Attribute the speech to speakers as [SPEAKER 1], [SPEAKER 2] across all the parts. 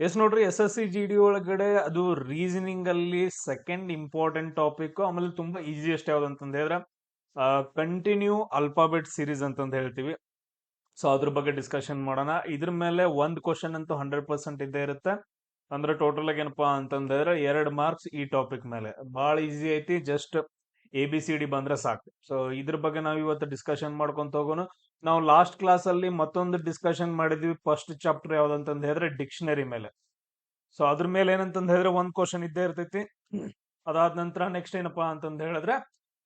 [SPEAKER 1] S ನೋಡ್ರಿ, S S C G D ಒಳಗಡೆ ಅದು ರೀಸನಿಂಗ್ ಅಲ್ಲಿ ಸೆಕೆಂಡ್ ಇಂಪಾರ್ಟೆಂಟ್ ಟಾಪಿಕ್ ಆಮೇಲೆ ತುಂಬಾ ಈಸಿಯೆಸ್ಟ್ ಯಾವ್ದು ಅಂತಂದ್ ಹೇಳಿದ್ರೆ ಕಂಟಿನ್ಯೂ ಅಲ್ಫಾಬೆಟ್ ಸೀರೀಸ್ ಅಂತ ಹೇಳ್ತೀವಿ. ಸೊ ಅದ್ರ ಬಗ್ಗೆ ಡಿಸ್ಕಷನ್ ಮಾಡೋಣ. ಇದ್ರ ಮೇಲೆ ಒಂದ್ ಕ್ವಶನ್ ಅಂತೂ ಹಂಡ್ರೆಡ್ ಪರ್ಸೆಂಟ್ ಇದ್ದೇ ಇರುತ್ತೆ. ಅಂದ್ರೆ ಟೋಟಲ್ ಆಗಿ ಏನಪ್ಪಾ ಅಂತಂದ್ರೆ ಎರಡ್ ಮಾರ್ಕ್ಸ್ ಈ ಟಾಪಿಕ್ ಮೇಲೆ. ಬಹಳ ಈಸಿ ಐತಿ just A B C D ಬಂದ್ರೆ ಸಾಕು. ಸೊ ಇದ್ರ ಬಗ್ಗೆ ನಾವು ಇವತ್ತು ಡಿಸ್ಕಷನ್ ಮಾಡ್ಕೊಂತ ಹೋಗೋಣ. ನಾವು ಲಾಸ್ಟ್ ಕ್ಲಾಸ್ ಅಲ್ಲಿ ಮತ್ತೊಂದು ಡಿಸ್ಕಷನ್ ಮಾಡಿದ್ವಿ ಫಸ್ಟ್ ಚಾಪ್ಟರ್ ಯಾವ್ದಂತಂದ್ ಹೇಳಿದ್ರೆ ಡಿಕ್ಷನರಿ ಮೇಲೆ. ಸೊ ಅದ್ರ ಮೇಲೆ ಏನಂತಂದ್ ಹೇಳಿದ್ರೆ ಒಂದ್ ಕ್ವಶನ್ ಇದ್ದೇ ಇರ್ತೈತಿ. ಅದಾದ ನಂತರ ನೆಕ್ಸ್ಟ್ ಏನಪ್ಪಾ ಅಂತಂದ್ ಹೇಳಿದ್ರೆ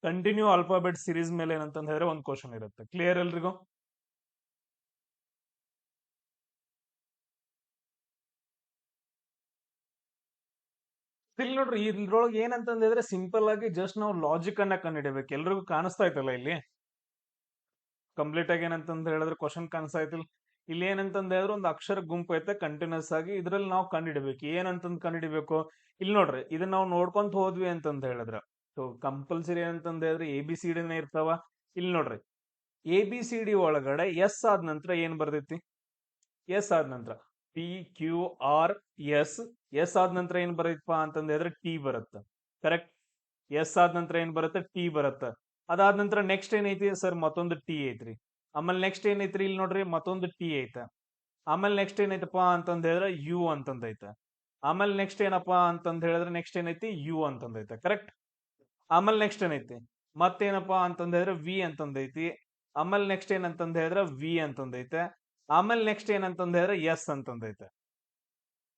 [SPEAKER 1] ಕಂಟಿನ್ಯೂ ಅಲ್ಫಾಬೆಟ್ ಸಿರೀಸ್ ಮೇಲೆ ಏನಂತಂದ್ ಹೇಳಿದ್ರೆ ಒಂದ್ ಕ್ವಶನ್ ಇರುತ್ತೆ. ಕ್ಲಿಯರ್ ಎಲ್ರಿಗೂ? ಇಲ್ಲಿ ನೋಡ್ರಿ ಇದ್ರೊಳಗೆ ಏನಂತಂದ್ರೆ ಸಿಂಪಲ್ ಆಗಿ ಜಸ್ಟ್ ನಾವು ಲಾಜಿಕ್ ಅನ್ನ ಕಂಡುಹಿಡಿಬೇಕು. ಎಲ್ರಿಗೂ ಕಾಣಿಸ್ತಾ ಇತ್ತಲ್ಲ ಇಲ್ಲಿ? ಕಂಪ್ಲೀಟ್ ಆಗಿ ಏನಂತಂದ್ ಹೇಳಿದ್ರೆ ಕ್ವಶನ್ ಕಾಣಿಸ್ತಾ ಐತಿಲ್ಲ ಇಲ್ಲಿ ಏನಂತಂದ್ ಹೇಳಿದ್ರೆ ಒಂದು ಅಕ್ಷರ ಗುಂಪು ಐತೆ ಕಂಟಿನ್ಯೂಸ್ ಆಗಿ ಇದ್ರಲ್ಲಿ ನಾವು ಕಂಡುಹಿಡಿಬೇಕು ಏನಂತಂದ್ ಕಂಡುಹಿಡಿಬೇಕು ಇಲ್ಲಿ ನೋಡ್ರಿ ಇದನ್ನ ನಾವು ನೋಡ್ಕೊಂತ ಹೋದ್ವಿ ಅಂತಂದ್ ಹೇಳಿದ್ರೆ. ಸೊ ಕಂಪಲ್ಸರಿ ಏನಂತಂದ್ ಹೇಳಿದ್ರೆ ಎ ಬಿ ಸಿ ಡಿನೇ ಇರ್ತಾವ. ಇಲ್ಲಿ ನೋಡ್ರಿ ಎ ಬಿ ಸಿ ಡಿ ಒಳಗಡೆ ಎಸ್ ಆದ ನಂತರ ಏನ್ ಬರ್ತೈತಿ? ಎಸ್ ಆದ ನಂತರ P Q R S S ಆದ ನಂತರ ಏನ್ ಬರತ್ತಪ್ಪ ಅಂತಂದ್ ಹೇಳಿದ್ರೆ ಟಿ ಬರುತ್ತೆ. ಕರೆಕ್ಟ್ ಎಸ್ ಆದ ನಂತರ ಏನ್ ಬರುತ್ತೆ? ಟಿ ಬರುತ್ತೆ. ಅದಾದ ನಂತರ ನೆಕ್ಸ್ಟ್ ಏನೈತಿ ಸರ್ ಮತ್ತೊಂದು ಟಿ ಐತ್ರಿ. ಆಮೇಲೆ ನೆಕ್ಸ್ಟ್ ಏನೈತ್ರಿ ಇಲ್ಲಿ ನೋಡ್ರಿ? ಮತ್ತೊಂದು ಟಿ ಐತ. ಆಮೇಲೆ ನೆಕ್ಸ್ಟ್ ಏನೈತಪ್ಪ ಅಂತಂದ್ ಹೇಳಿದ್ರೆ ಯು ಅಂತಂದ್ ಆಮೇಲೆ ನೆಕ್ಸ್ಟ್ ಏನಪ್ಪಾ ಅಂತಂದ್ ಹೇಳಿದ್ರೆ ನೆಕ್ಸ್ಟ್ ಏನೈತಿ? ಯು ಅಂತಂದ್ ಕರೆಕ್ಟ್ ಆಮೇಲೆ ನೆಕ್ಸ್ಟ್ ಏನೈತಿ? ಮತ್ತೇನಪ್ಪಾ ಅಂತಂದ್ ಹೇಳಿದ್ರೆ ವಿ ಅಂತಂದೈತಿ ಆಮೇಲೆ ನೆಕ್ಸ್ಟ್ ಏನಂತಂದ್ ಹೇಳಿದ್ರೆ ವಿ ಅಂತಂದೈತೆ ಆಮೇಲೆ ನೆಕ್ಸ್ಟ್ ಏನಂತಂದ್ ಹೇಳಿದ್ರೆ ಎಸ್ ಅಂತಂದೈತೆ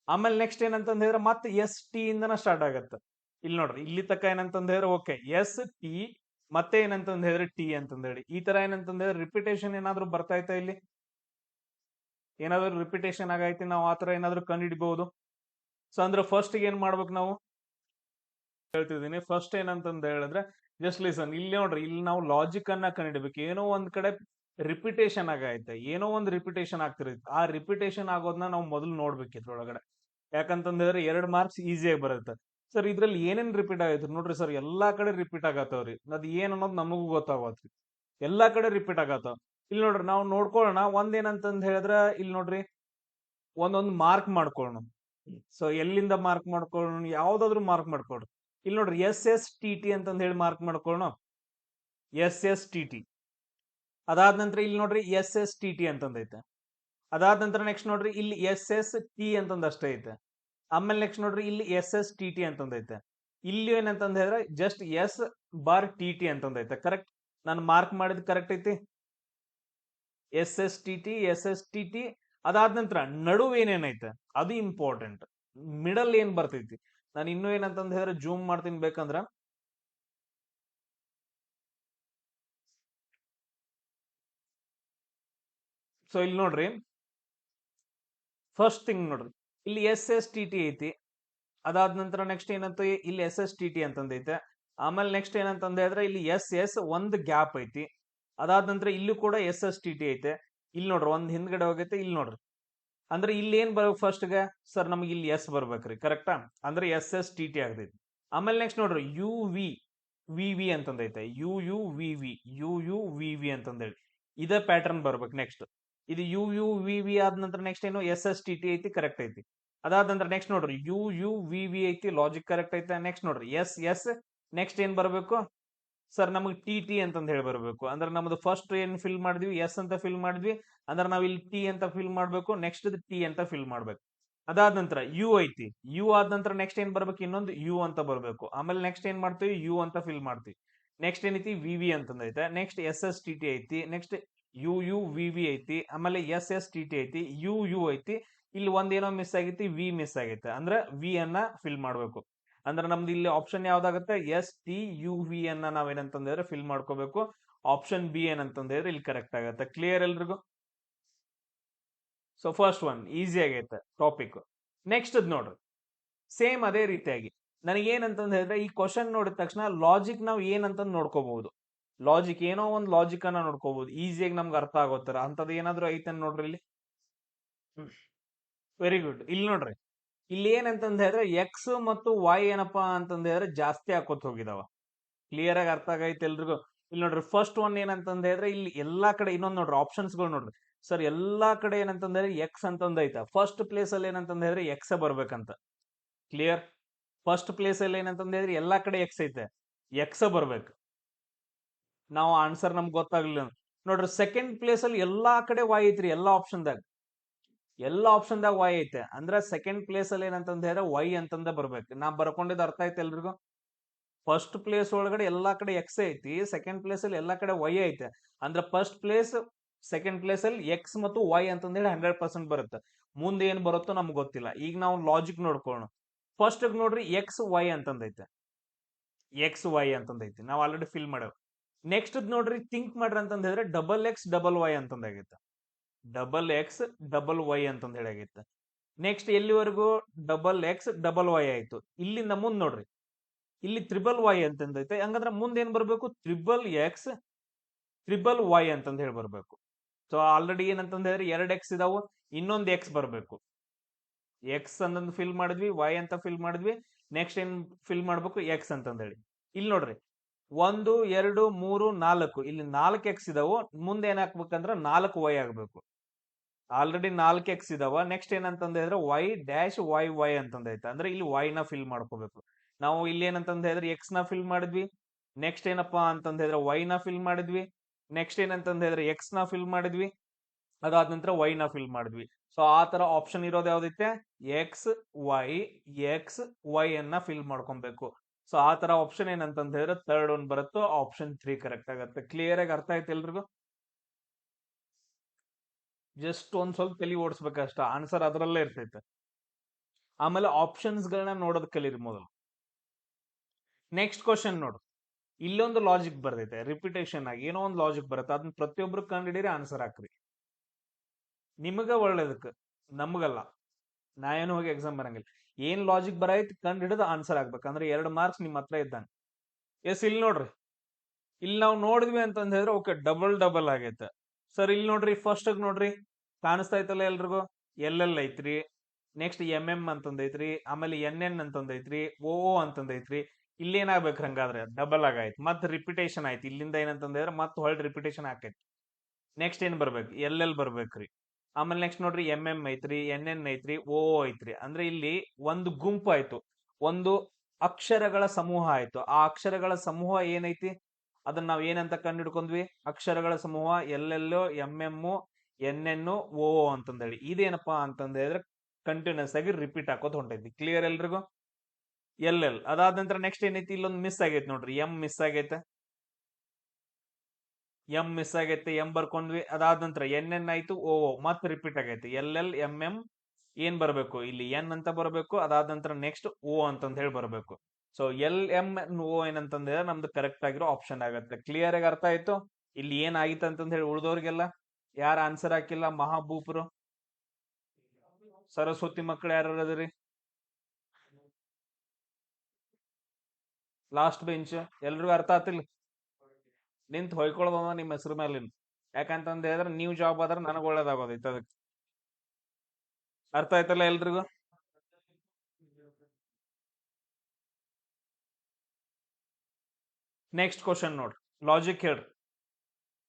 [SPEAKER 1] ಆಮೇಲೆ ನೆಕ್ಸ್ಟ್ ಏನಂತಂದ್ ಹೇಳಿದ್ರೆ ಮತ್ತೆ ಎಸ್ ಟಿ ಇಂದನ ಸ್ಟಾರ್ಟ್ ಆಗತ್ತೆ. ಇಲ್ಲಿ ನೋಡ್ರಿ, ಇಲ್ಲಿ ತಕ್ಕ ಏನಂತಂದ್ ಹೇಳಿದ್ರೆ ಓಕೆ ಎಸ್ ಟಿ ಮತ್ತೆ ಏನಂತಂದ ಹೇಳಿದ್ರೆ ಟಿ ಅಂತಂದ ಹೇಳಿ. ಈ ತರ ಏನಂತಂದ್ರೆ ಹೇಳಿದ್ರೆ ರಿಪಿಟೇಷನ್ ಏನಾದ್ರು ಬರ್ತಾ ಇತ್ತ ಇಲ್ಲಿ? ಏನಾದ್ರು ರಿಪಿಟೇಷನ್ ಆಗೈತಿ, ನಾವು ಆತರ ಏನಾದ್ರು ಕಂಡುಹಿಡಿಬಹುದು? ಸೊ ಅಂದ್ರೆ ಫಸ್ಟ್ ಏನ್ ಮಾಡ್ಬೇಕು ನಾವು? ಹೇಳ್ತಿದ್ದೀನಿ. ಫಸ್ಟ್ ಏನಂತಂದ ಹೇಳಿದ್ರೆ ಜಸ್ಟ್ ಲಿಸನ್ ಇಲ್ಲಿ ನೋಡ್ರಿ, ಇಲ್ಲಿ ನಾವು ಲಾಜಿಕ್ ಅನ್ನ ಕಂಡಿಡಬೇಕು ಏನೋ ಒಂದ್ ಕಡೆ ರಿಪಿಟೇಷನ್ ಆಗೈತೆ. ಏನೋ ಒಂದು ರಿಪಿಟೇಷನ್ ಆಗ್ತಿರುತ್ತೆ ಆ ರಿಪಿಟೇಷನ್ ಆಗೋದನ್ನ ನಾವು ಮೊದಲು ನೋಡ್ಬೇಕು ಇದ್ರೊಳಗಡೆ. ಯಾಕಂತಂದ್ರೆ ಎರಡ್ ಮಾರ್ಕ್ಸ್ ಈಸಿಯಾಗಿ ಬರುತ್ತೆ. ಸರ್, ಇದ್ರಲ್ಲಿ ಏನೇನ್ ರಿಪೀಟ್ ಆಗೈತ್ರಿ? ನೋಡ್ರಿ ಸರ್, ಎಲ್ಲಾ ಕಡೆ ರಿಪೀಟ್ ಆಗತ್ತವ್ರಿ. ಅದ್ ಏನ್ ಅನ್ನೋದು ನಮಗೂ ಗೊತ್ತಾಗತ್ರಿ ಎಲ್ಲಾ ಕಡೆ ರಿಪೀಟ್ ಆಗತ್ತ ಇಲ್ಲಿ ನೋಡ್ರಿ, ನಾವು ನೋಡ್ಕೊಳ್ಳೋಣ ಒಂದ್ ಏನಂತಂದ್ ಹೇಳಿದ್ರ ಇಲ್ಲಿ ನೋಡ್ರಿ, ಒಂದೊಂದು ಮಾರ್ಕ್ ಮಾಡ್ಕೊಳ್ಳೋಣ ಸೊ ಎಲ್ಲಿಂದ ಮಾರ್ಕ್ ಮಾಡ್ಕೊಳ್ಳೋಣ ಯಾವ್ದಾದ್ರು ಮಾರ್ಕ್ ಮಾಡ್ಕೊಳ್ರಿ. ಇಲ್ಲಿ ನೋಡ್ರಿ ಎಸ್ ಎಸ್ ಟಿ ಟಿ ಅಂತಂದ್ ಹೇಳಿ ಮಾರ್ಕ್ ಮಾಡ್ಕೊಳ್ಳೋಣ ಎಸ್ ಎಸ್ ಟಿ ಟಿ ಅದಾದ ನಂತರ ಇಲ್ಲಿ ನೋಡ್ರಿ ಎಸ್ ಎಸ್ ಟಿ ಟಿ ಅಂತಂದೈತೆ. ಅದಾದ ನಂತರ ನೆಕ್ಸ್ಟ್ ನೋಡ್ರಿ ಇಲ್ಲಿ ಎಸ್ ಎಸ್ ಟಿ ಅಂತಂದ್ ಅಷ್ಟೇ ಐತೆ. ಆಮೇಲೆ ನೆಕ್ಸ್ಟ್ ನೋಡ್ರಿ ಇಲ್ಲಿ ಎಸ್ ಎಸ್ ಟಿ ಟಿ ಅಂತಂದೈತೆ. ಇಲ್ಲಿ ಏನಂತಂದ ಹೇಳಿದ್ರೆ just S bar T T ಅಂತಂದೈತೆ. Correct ನಾನು ಮಾರ್ಕ್ ಮಾಡಿದ ಕರೆಕ್ಟ್ ಐತಿ? S S T T S S T T ಅದಾದ ನಂತರ ನಡುವೆ ಏನೇನೈತೆ? ಅದು ಇಂಪಾರ್ಟೆಂಟ್ ಮಿಡಲ್ ಏನ್ ಬರ್ತೈತಿ? ನಾನು ಇನ್ನೂ ಏನಂತಂದ ಹೇಳಿದ್ರೆ ಜೂಮ್ ಮಾಡ್ತೀನಿ ಬೇಕಂದ್ರ. ಸೊ ಇಲ್ಲಿ ನೋಡ್ರಿ. ಫಸ್ಟ್ ಥಿಂಗ್ ನೋಡ್ರಿ. ಇಲ್ಲಿ ಎಸ್ ಎಸ್ ಟಿ ಟಿ ಐತಿ. ಅದಾದ ನಂತರ ನೆಕ್ಸ್ಟ್ ಏನಂತ? ಇಲ್ಲಿ ಎಸ್ ಎಸ್ ಟಿ ಟಿ ಅಂತಂದೈತೆ ಆಮೇಲೆ ನೆಕ್ಸ್ಟ್ ಏನಂತಂದ ಹೇಳಿದ್ರೆ ಇಲ್ಲಿ ಎಸ್ ಎಸ್ ಒಂದು ಗ್ಯಾಪ್ ಐತಿ. ಅದಾದ ನಂತರ ಇಲ್ಲೂ ಕೂಡ ಎಸ್ ಎಸ್ ಟಿ ಟಿ ಐತೆ. ಇಲ್ಲಿ ನೋಡ್ರಿ, ಒಂದ್ ಹಿಂದ್ಗಡೆ ಹೋಗೈತೆ ಇಲ್ಲಿ ನೋಡ್ರಿ. ಅಂದ್ರೆ ಇಲ್ಲಿ ಏನ್ ಬರ್ಬೇಕು ಫಸ್ಟ್ಗೆ? ಸರ್, ನಮಗೆ ಇಲ್ಲಿ ಎಸ್ ಬರ್ಬೇಕ್ರಿ ಕರೆಕ್ಟಾ ಅಂದ್ರೆ ಎಸ್ ಎಸ್ ಟಿ ಟಿ ಆಗ್ತೈತಿ. ಆಮೇಲೆ ನೆಕ್ಸ್ಟ್ ನೋಡ್ರಿ U V V V ಅಂತಂದೈತೆ U U V V U U V V ಅಂತಂದೇಳಿ ಇದೇ ಪ್ಯಾಟರ್ನ್ ಬರ್ಬೇಕು ನೆಕ್ಸ್ಟ್ ಇದು ಯು ಯು ವಿ ವಿ ಆದ ನಂತರ ನೆಕ್ಸ್ಟ್ ಏನು? ಎಸ್ ಎಸ್ ಟಿ ಟಿ ಐತಿ ಕರೆಕ್ಟ್ ಐತಿ. ಅದಾದ ನಂತರ ನೆಕ್ಸ್ಟ್ ನೋಡ್ರಿ. ಯು ಯು ವಿ ವಿ ಐತಿ ಲಾಜಿಕ್ ಕರೆಕ್ಟ್ ಐತೆ. ನೆಕ್ಸ್ಟ್ ನೋಡ್ರಿ. ಎಸ್ ಎಸ್ ನೆಕ್ಸ್ಟ್ ಏನ್ ಬರಬೇಕು? ಸರ್ ನಮಗೆ ಟಿ ಟಿ ಅಂತಂದು ಹೇಳಿ ಬರಬೇಕು. ಅಂದ್ರೆ ನಮ್ದು ಫಸ್ಟ್ ಏನ್ ಫಿಲ್ ಮಾಡಿದ್ವಿ? ಎಸ್ ಅಂತ ಫಿಲ್ ಮಾಡಿದ್ವಿ. ಅಂದ್ರೆ ನಾವು ಇಲ್ಲಿ ಟಿ ಅಂತ ಫಿಲ್ ಮಾಡ್ಬೇಕು. ನೆಕ್ಸ್ಟ್ ಟಿ ಅಂತ ಫಿಲ್ ಮಾಡ್ಬೇಕು. ಅದಾದ ನಂತರ ಯು ಐತಿ. ಯು ಆದ ನಂತರ ನೆಕ್ಸ್ಟ್ ಏನ್ ಬರ್ಬೇಕು? ಇನ್ನೊಂದು ಯು ಅಂತ ಬರಬೇಕು. ಆಮೇಲೆ ನೆಕ್ಸ್ಟ್ ಏನ್ ಮಾಡ್ತೀವಿ? ಯು ಅಂತ ಫಿಲ್ ಮಾಡ್ತೀವಿ. ನೆಕ್ಸ್ಟ್ ಏನೈತಿ V V ಅಂತಂದೈತೆ next S S T T ಐತಿ. Next U U V V ಐತಿ, ಆಮೇಲೆ ಎಸ್ ಎಸ್ ಟಿ ಟಿ ಐತಿ, ಯು ಯು ಐತಿ, ಇಲ್ಲಿ ಒಂದೇನೋ ಮಿಸ್ ಆಗೈತಿ, ವಿ ಮಿಸ್ ಆಗೈತೆ. ಅಂದ್ರೆ ವಿ ಅನ್ನ ಫಿಲ್ ಮಾಡ್ಬೇಕು. ಅಂದ್ರೆ ನಮ್ದು ಇಲ್ಲಿ ಆಪ್ಷನ್ ಯಾವ್ದಾಗುತ್ತೆ? ಎಸ್ ಟಿ ಯು ವಿ ಅನ್ನ ನಾವೇನಂತಂದ್ರೆ ಫಿಲ್ ಮಾಡ್ಕೋಬೇಕು. ಆಪ್ಷನ್ ಬಿ ಏನಂತಂದ್ರೆ ಇಲ್ಲಿ ಕರೆಕ್ಟ್ ಆಗತ್ತೆ. ಕ್ಲಿಯರ್ ಎಲ್ರಿಗೂ? ಸೊ ಫಸ್ಟ್ ಒನ್ ಈಸಿ ಆಗೈತೆ ಟಾಪಿಕ್ ನೆಕ್ಸ್ಟ್ ನೋಡ್ರಿ. ಸೇಮ್ ಅದೇ ರೀತಿಯಾಗಿ. ನನಗೆ ಏನಂತಂದ್ ಹೇಳಿದ್ರೆ ಈ ಕ್ವಶನ್ ನೋಡಿದ ತಕ್ಷಣ ಲಾಜಿಕ್ ನಾವು ಏನಂತ ನೋಡ್ಕೋಬಹುದು. ಲಾಜಿಕ್ ಏನೋ ಒಂದು ಲಾಜಿಕ್ ಅನ್ನ ನೋಡ್ಕೋಬಹುದು ಈಸಿಯಾಗಿ ನಮ್ಗೆ ಅರ್ಥ ಆಗೋತಾರ ಅಂತದ್ ಏನಾದ್ರು ಐತೆ ನೋಡ್ರಿ ಇಲ್ಲಿ? ವೆರಿ ಗುಡ್ ಇಲ್ಲಿ ನೋಡ್ರಿ. ಇಲ್ಲಿ ಏನಂತಂದ ಹೇಳಿದ್ರೆ ಎಕ್ಸ್ ಮತ್ತು ವೈ ಏನಪ್ಪಾ ಅಂತಂದ ಹೇಳಿದ್ರೆ ಜಾಸ್ತಿ ಹಾಕೋತ್ ಹೋಗಿದಾವ. ಕ್ಲಿಯರ್ ಆಗಿ ಅರ್ಥ ಆಗೈತೆ ಎಲ್ರಿಗೂ? ಇಲ್ಲಿ ನೋಡ್ರಿ ಫಸ್ಟ್ ಒನ್ ಏನಂತಂದ ಹೇಳಿದ್ರೆ ಇಲ್ಲಿ ಎಲ್ಲಾ ಕಡೆ ಇನ್ನೊಂದ್ ನೋಡ್ರಿ ಆಪ್ಷನ್ಸ್ಗಳು ನೋಡ್ರಿ. ಸರ್ ಎಲ್ಲಾ ಕಡೆ ಏನಂತಂದ್ರೆ ಎಕ್ಸ್ ಅಂತಂದ ಐತ. ಫಸ್ಟ್ ಪ್ಲೇಸ್ ಅಲ್ಲಿ ಏನಂತಂದ ಹೇಳಿದ್ರೆ ಎಕ್ಸ್ ಬರ್ಬೇಕಂತ. ಕ್ಲಿಯರ್ ಫಸ್ಟ್ ಪ್ಲೇಸ್ ಅಲ್ಲಿ ಏನಂತಂದ ಹೇಳಿದ್ರೆ ಎಲ್ಲಾ ಕಡೆ ಎಕ್ಸ್ ಐತೆ. ಎಕ್ಸ್ ಬರ್ಬೇಕು. ನಾವು ಆನ್ಸರ್ ನಮ್ಗೆ ಗೊತ್ತಾಗ್ಲಿಲ್ಲ ನೋಡ್ರಿ ಸೆಕೆಂಡ್ ಪ್ಲೇಸ್ ಅಲ್ಲಿ ಎಲ್ಲಾ ಕಡೆ ವಾಯ್ ಐತ್ರಿ, ಎಲ್ಲಾ ಆಪ್ಷನ್ದಾಗ ಎಲ್ಲಾ ಆಪ್ಷನ್ದಾಗ ವೈ ಐತೆ. ಅಂದ್ರೆ ಸೆಕೆಂಡ್ ಪ್ಲೇಸ್ ಅಲ್ಲಿ ಏನಂತಂದ ಹೇಳಿದ್ರೆ ವೈ ಅಂತಂದ ಬರ್ಬೇಕು. ನಾ ಬರ್ಕೊಂಡಿದ್ದು ಅರ್ಥ ಐತೆ ಎಲ್ರಿಗೂ? ಫಸ್ಟ್ ಪ್ಲೇಸ್ ಒಳಗಡೆ ಎಲ್ಲಾ ಕಡೆ ಎಕ್ಸ್ ಐತಿ ಸೆಕೆಂಡ್ ಪ್ಲೇಸ್ ಅಲ್ಲಿ ಎಲ್ಲಾ ಕಡೆ ವೈ ಐತೆ. ಅಂದ್ರೆ ಫಸ್ಟ್ ಪ್ಲೇಸ್ ಸೆಕೆಂಡ್ ಪ್ಲೇಸ್ ಅಲ್ಲಿ ಎಕ್ಸ್ ಮತ್ತು ವೈ ಅಂತಂದ ಹೇಳಿ ಹಂಡ್ರೆಡ್ ಪರ್ಸೆಂಟ್ ಬರುತ್ತೆ. ಮುಂದೆ ಏನ್ ಬರುತ್ತೋ ನಮ್ಗೆ ಗೊತ್ತಿಲ್ಲ. ಈಗ ನಾವು ಲಾಜಿಕ್ ನೋಡ್ಕೊಳ್ಳೋಣ. ಫಸ್ಟ್ ನೋಡ್ರಿ ಎಕ್ಸ್ ವೈ ಅಂತಂದೈತೆ. ಎಕ್ಸ್ ವೈ ಅಂತಂದೈತಿ. ನಾವು ಆಲ್ರೆಡಿ ಫಿಲ್ ಮಾಡೇವ್. ನೆಕ್ಸ್ಟ್ ನೋಡ್ರಿ ಥಿಂಕ್ ಮಾಡ್ರಿ ಅಂತಂದ ಹೇಳಿದ್ರೆ ಡಬಲ್ ಎಕ್ಸ್ ಡಬಲ್ ವೈ ಅಂತಂದಾಗಿತ್ತು ಡಬಲ್ ಎಕ್ಸ್ ಡಬಲ್ ವೈ ಅಂತಂದ ಹೇಳಾಗಿತ್ತು ನೆಕ್ಸ್ಟ್ ಎಲ್ಲಿವರೆಗೂ ಡಬಲ್ ಎಕ್ಸ್ ಡಬಲ್ ವೈ ಆಯ್ತು? ಇಲ್ಲಿಂದ ಮುಂದ್ ನೋಡ್ರಿ. ಇಲ್ಲಿ ತ್ರಿಬಲ್ ವೈ ಅಂತಂದೈತೆ ಹಂಗಂದ್ರೆ ಮುಂದೆ ಏನ್ ಬರ್ಬೇಕು? ತ್ರಿಬಲ್ ಎಕ್ಸ್ ತ್ರಿಬಲ್ ವೈ ಅಂತಂದ ಹೇಳಿ ಬರ್ಬೇಕು. ಸೊ ಆಲ್ರೆಡಿ ಏನಂತಂದ ಹೇಳಿದ್ರೆ ಎರಡ್ ಎಕ್ಸ್ ಇದಾವು, ಇನ್ನೊಂದು ಎಕ್ಸ್ ಬರ್ಬೇಕು. ಎಕ್ಸ್ ಅಂತಂದು ಫಿಲ್ ಮಾಡಿದ್ವಿ ವೈ ಅಂತ ಫಿಲ್ ಮಾಡಿದ್ವಿ. ನೆಕ್ಸ್ಟ್ ಏನ್ ಫಿಲ್ ಮಾಡ್ಬೇಕು? ಎಕ್ಸ್ ಅಂತಂದ ಹೇಳಿ. ಇಲ್ಲಿ ನೋಡ್ರಿ. ಒಂದು, ಎರಡು, ಮೂರು, ನಾಲ್ಕು. ಇಲ್ಲಿ ನಾಲ್ಕು ಎಕ್ಸ್ ಇದಾವು. ಮುಂದೆ ಏನ್ ಹಾಕ್ಬೇಕಂದ್ರ ನಾಲ್ಕು ವೈ ಆಗ್ಬೇಕು. ಆಲ್ರೆಡಿ ನಾಲ್ಕು ಎಕ್ಸ್ ಇದಾವ. ನೆಕ್ಸ್ಟ್ ಏನಂತಂದ ಹೇಳಿದ್ರೆ ವೈ ಡ್ಯಾಶ್ ವೈ ವೈ ಅಂತಂದೈತೆ ಅಂದ್ರೆ ಇಲ್ಲಿ ವೈ ನ ಫಿಲ್ ಮಾಡ್ಕೋಬೇಕು. ನಾವು ಇಲ್ಲಿ ಏನಂತಂದ ಹೇಳಿದ್ರೆ ಎಕ್ಸ್ನ ಫಿಲ್ ಮಾಡಿದ್ವಿ. ನೆಕ್ಸ್ಟ್ ಏನಪ್ಪಾ ಅಂತಂದ ಹೇಳಿದ್ರೆ ವೈ ನ ಫಿಲ್ ಮಾಡಿದ್ವಿ. ನೆಕ್ಸ್ಟ್ ಏನಂತಂದ ಹೇಳಿದ್ರೆ ಎಕ್ಸ್ನ ಫಿಲ್ ಮಾಡಿದ್ವಿ. ಅದಾದ ನಂತರ ವೈ ನ ಫಿಲ್ ಮಾಡಿದ್ವಿ. ಸೊ ಆ ತರ ಆಪ್ಷನ್ ಇರೋದು ಯಾವ್ದೈತೆ? ಎಕ್ಸ್ ವೈ ಎಕ್ಸ್ ವೈ ಅನ್ನ ಫಿಲ್ ಮಾಡ್ಕೊಬೇಕು. ಸೊ ಆ ತರ ಆಪ್ಷನ್ ಏನಂತ ಹೇಳಿದ್ರೆ ಥರ್ಡ್ ಒನ್ ಬರುತ್ತೋ ಆಪ್ಷನ್ ತ್ರೀ ಕರೆಕ್ಟ್ ಆಗುತ್ತೆ. ಕ್ಲಿಯರ್ ಆಗಿ ಅರ್ಥ ಆಯ್ತು ಎಲ್ರಿಗೂ? ಜಸ್ಟ್ ಒಂದ್ ಸ್ವಲ್ಪ ತಲೆ ಓಡಿಸ್ಬೇಕಷ್ಟ ಆನ್ಸರ್ ಅದರಲ್ಲೇ ಇರ್ತೈತೆ. ಆಮೇಲೆ ಆಪ್ಷನ್ಸ್ ಗಳನ್ನ ನೋಡೋದ್ ಕಲೀರಿ ಮೊದಲು. ನೆಕ್ಸ್ಟ್ ಕ್ವಶನ್ ನೋಡು. ಇಲ್ಲೊಂದು ಲಾಜಿಕ್ ಬರ್ತೈತೆ ರಿಪಿಟೇಷನ್ ಆಗಿ ಏನೋ ಒಂದು ಲಾಜಿಕ್ ಬರುತ್ತೆ. ಅದನ್ನ ಪ್ರತಿಯೊಬ್ರು ಕಂಡಿಡೀರಿ ಆನ್ಸರ್ ಹಾಕ್ರಿ. ನಿಮಗ ಒಳ್ಳೇದಕ್ಕೆ ನಮಗಲ್ಲ. ನಾ ಏನು ಹೋಗಿ ಎಕ್ಸಾಮ್ ಬರಂಗಿಲ್ಲ. ಏನ್ ಲಾಜಿಕ್ ಬರೈತ್ ಕಂಡು ಹಿಡಿದು ಆನ್ಸರ್ ಆಗ್ಬೇಕು. ಅಂದ್ರೆ ಎರಡು ಮಾರ್ಕ್ಸ್ ನಿಮ್ಮ ಹತ್ರ ಇದ್ದಾನೆ. ಎಸ್, ಇಲ್ಲಿ ನೋಡ್ರಿ. ಇಲ್ಲಿ ನಾವು ನೋಡಿದ್ವಿ ಅಂತಂದ ಹೇಳಿದ್ರೆ ಓಕೆ ಡಬಲ್ ಡಬಲ್ ಆಗೈತೆ. ಸರ್ ಇಲ್ಲಿ ನೋಡ್ರಿ ಫಸ್ಟ್ ನೋಡ್ರಿ. ಕಾಣಿಸ್ತಾ ಐತಲ್ಲ ಎಲ್ರಿಗೂ? ಎಲ್ ಎಲ್ ಐತ್ರಿ ನೆಕ್ಸ್ಟ್ ಎಂ ಎಂ ಅಂತಂದೈತ್ರಿ ಆಮೇಲೆ ಎನ್ ಎನ್ ಅಂತಂದೈತ್ರಿ ಓ ಅಂತಂದೈತ್ರಿ ಇಲ್ಲಿ ಏನಾಗ್ಬೇಕು ಹಂಗಾದ್ರೆ? ಡಬಲ್ ಆಗಾಯ್ತು. ಮತ್ತೆ ರಿಪಿಟೇಷನ್ ಆಯ್ತು. ಇಲ್ಲಿಂದ ಏನಂತಂದ್ರೆ ಮತ್ತೆ ಹೊಳ್ಳಿ ರಿಪಿಟೇಷನ್ ಆಕೈತಿ ನೆಕ್ಸ್ಟ್ ಏನ್ ಬರ್ಬೇಕು? ಎಲ್ ಎಲ್ ಬರ್ಬೇಕ್ರಿ? ಆಮೇಲೆ ನೆಕ್ಸ್ಟ್ ನೋಡ್ರಿ ಎಂ ಎಂ ಐತ್ರಿ ಎನ್ ಎನ್ ಐತ್ರಿ ಓ ಐತ್ರಿ ಅಂದ್ರೆ ಇಲ್ಲಿ ಒಂದು ಗುಂಪು ಆಯ್ತು. ಒಂದು ಅಕ್ಷರಗಳ ಸಮೂಹ ಆಯ್ತು. ಆ ಅಕ್ಷರಗಳ ಸಮೂಹ ಏನೈತಿ? ಅದನ್ನ ನಾವ್ ಏನಂತ ಕಂಡು ಹಿಡ್ಕೊಂಡ್ವಿ ಅಕ್ಷರಗಳ ಸಮೂಹ ಎಲ್ಲೆಲ್ಲೋ M M N N O ಅಂತಂದೇಳಿ. ಇದೇನಪ್ಪಾ ಅಂತಂದ ಹೇಳಿದ್ರೆ ಕಂಟಿನ್ಯೂಸ್ ಆಗಿ ರಿಪೀಟ್ ಹಾಕೋದ್ ಹೊಂಟೈತಿ. ಕ್ಲಿಯರ್ ಎಲ್ರಿಗೂ? L L. ಅದಾದ ನಂತರ ನೆಕ್ಸ್ಟ್ ಏನೈತಿ? ಇಲ್ಲೊಂದು ಮಿಸ್ ಆಗೈತಿ ನೋಡ್ರಿ. ಎಂ ಮಿಸ್ ಆಗೈತೆ. ಎಂ ಮಿಸ್ ಆಗೈತೆ, ಎಂ ಬರ್ಕೊಂಡ್ವಿ, ಅದಾದ ನಂತರ ಎನ್ ಎನ್ ಆಯ್ತು, ಓ ಮತ್ ರಿಪೀಟ್ ಆಗೈತೆ. ಎಲ್ ಎಲ್, ಎಂ ಎಂ, ಏನ್ ಬರಬೇಕು? ಇಲ್ಲಿ ಎನ್ ಅಂತ ಬರಬೇಕು, ಅದಾದ ನಂತರ ನೆಕ್ಸ್ಟ್ ಓ ಅಂತಂದ ಹೇಳಿ ಬರಬೇಕು. ಸೊ ಎಲ್, ಎಂ ಓ ಏನಂತಂದ್ರೆ ನಮ್ದು ಕರೆಕ್ಟ್ ಆಗಿರೋ ಆಪ್ಷನ್ ಆಗತ್ತೆ. ಕ್ಲಿಯರ್ ಆಗಿ ಅರ್ಥ ಆಯ್ತು? ಇಲ್ಲಿ ಏನ್ ಆಗಿತ್ತು ಅಂತಂದ ಹೇಳಿ ಉಳಿದವ್ರಿಗೆಲ್ಲ ಯಾರ ಆನ್ಸರ್ ಹಾಕಿಲ್ಲ? ಮಹಾಭೂಪರು? ಸರಸ್ವತಿ ಮಕ್ಕಳು ಯಾರು ಅದರಿ? ಲಾಸ್ಟ್ ಬೆಂಚ್ ಎಲ್ರಿಗೂ ಅರ್ಥ ಆತಿಲ್ಲ ನಿಂತ್ ಹೊಯ್ಕೊಳ್ಳೋದ ನಿಮ್ಮ ಹೆಸರು ಮೇಲಿನ ಯಾಕಂತಂದ ಹೇಳಿದ್ರೆ ನೀವು ಜಾಬ್ ಆದ್ರೆ ನನಗೆ ಒಳ್ಳೇದಾಗೋದೈತೆ ಅದಕ್ಕೆ ಅರ್ಥ ಆಯ್ತಲ್ಲ ಎಲ್ರಿಗೂ? ನೆಕ್ಸ್ಟ್ ಕ್ವಶನ್ ನೋಡ್ರಿ. ಲಾಜಿಕ್ ಹೇಳ್ರಿ.